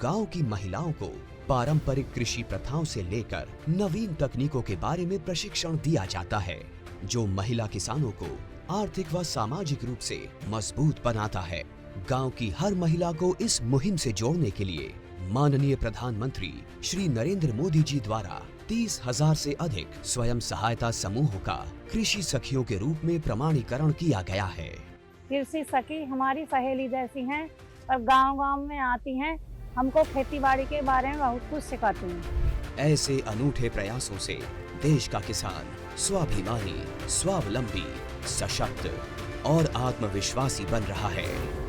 गाँव की महिलाओं को पारंपरिक कृषि प्रथाओं से लेकर नवीन तकनीकों के बारे में प्रशिक्षण दिया जाता है, जो महिला किसानों को आर्थिक व सामाजिक रूप से मज़बूत बनाता है। गाँव की हर महिला को इस मुहिम से जोड़ने के लिए माननीय प्रधानमंत्री श्री नरेंद्र मोदी जी द्वारा तीस हज़ार से अधिक स्वयं सहायता समूहों का कृषि सखियों के रूप में प्रमाणीकरण किया गया है। कृषि सखी हमारी सहेली जैसी हैं और गाँव गाँव में आती हैं। हमको खेती बाड़ी के बारे में बहुत कुछ सिखाती हैं। ऐसे अनूठे प्रयासों से देश का किसान स्वाभिमानी, स्वावलंबी, सशक्त और आत्मविश्वासी बन रहा है।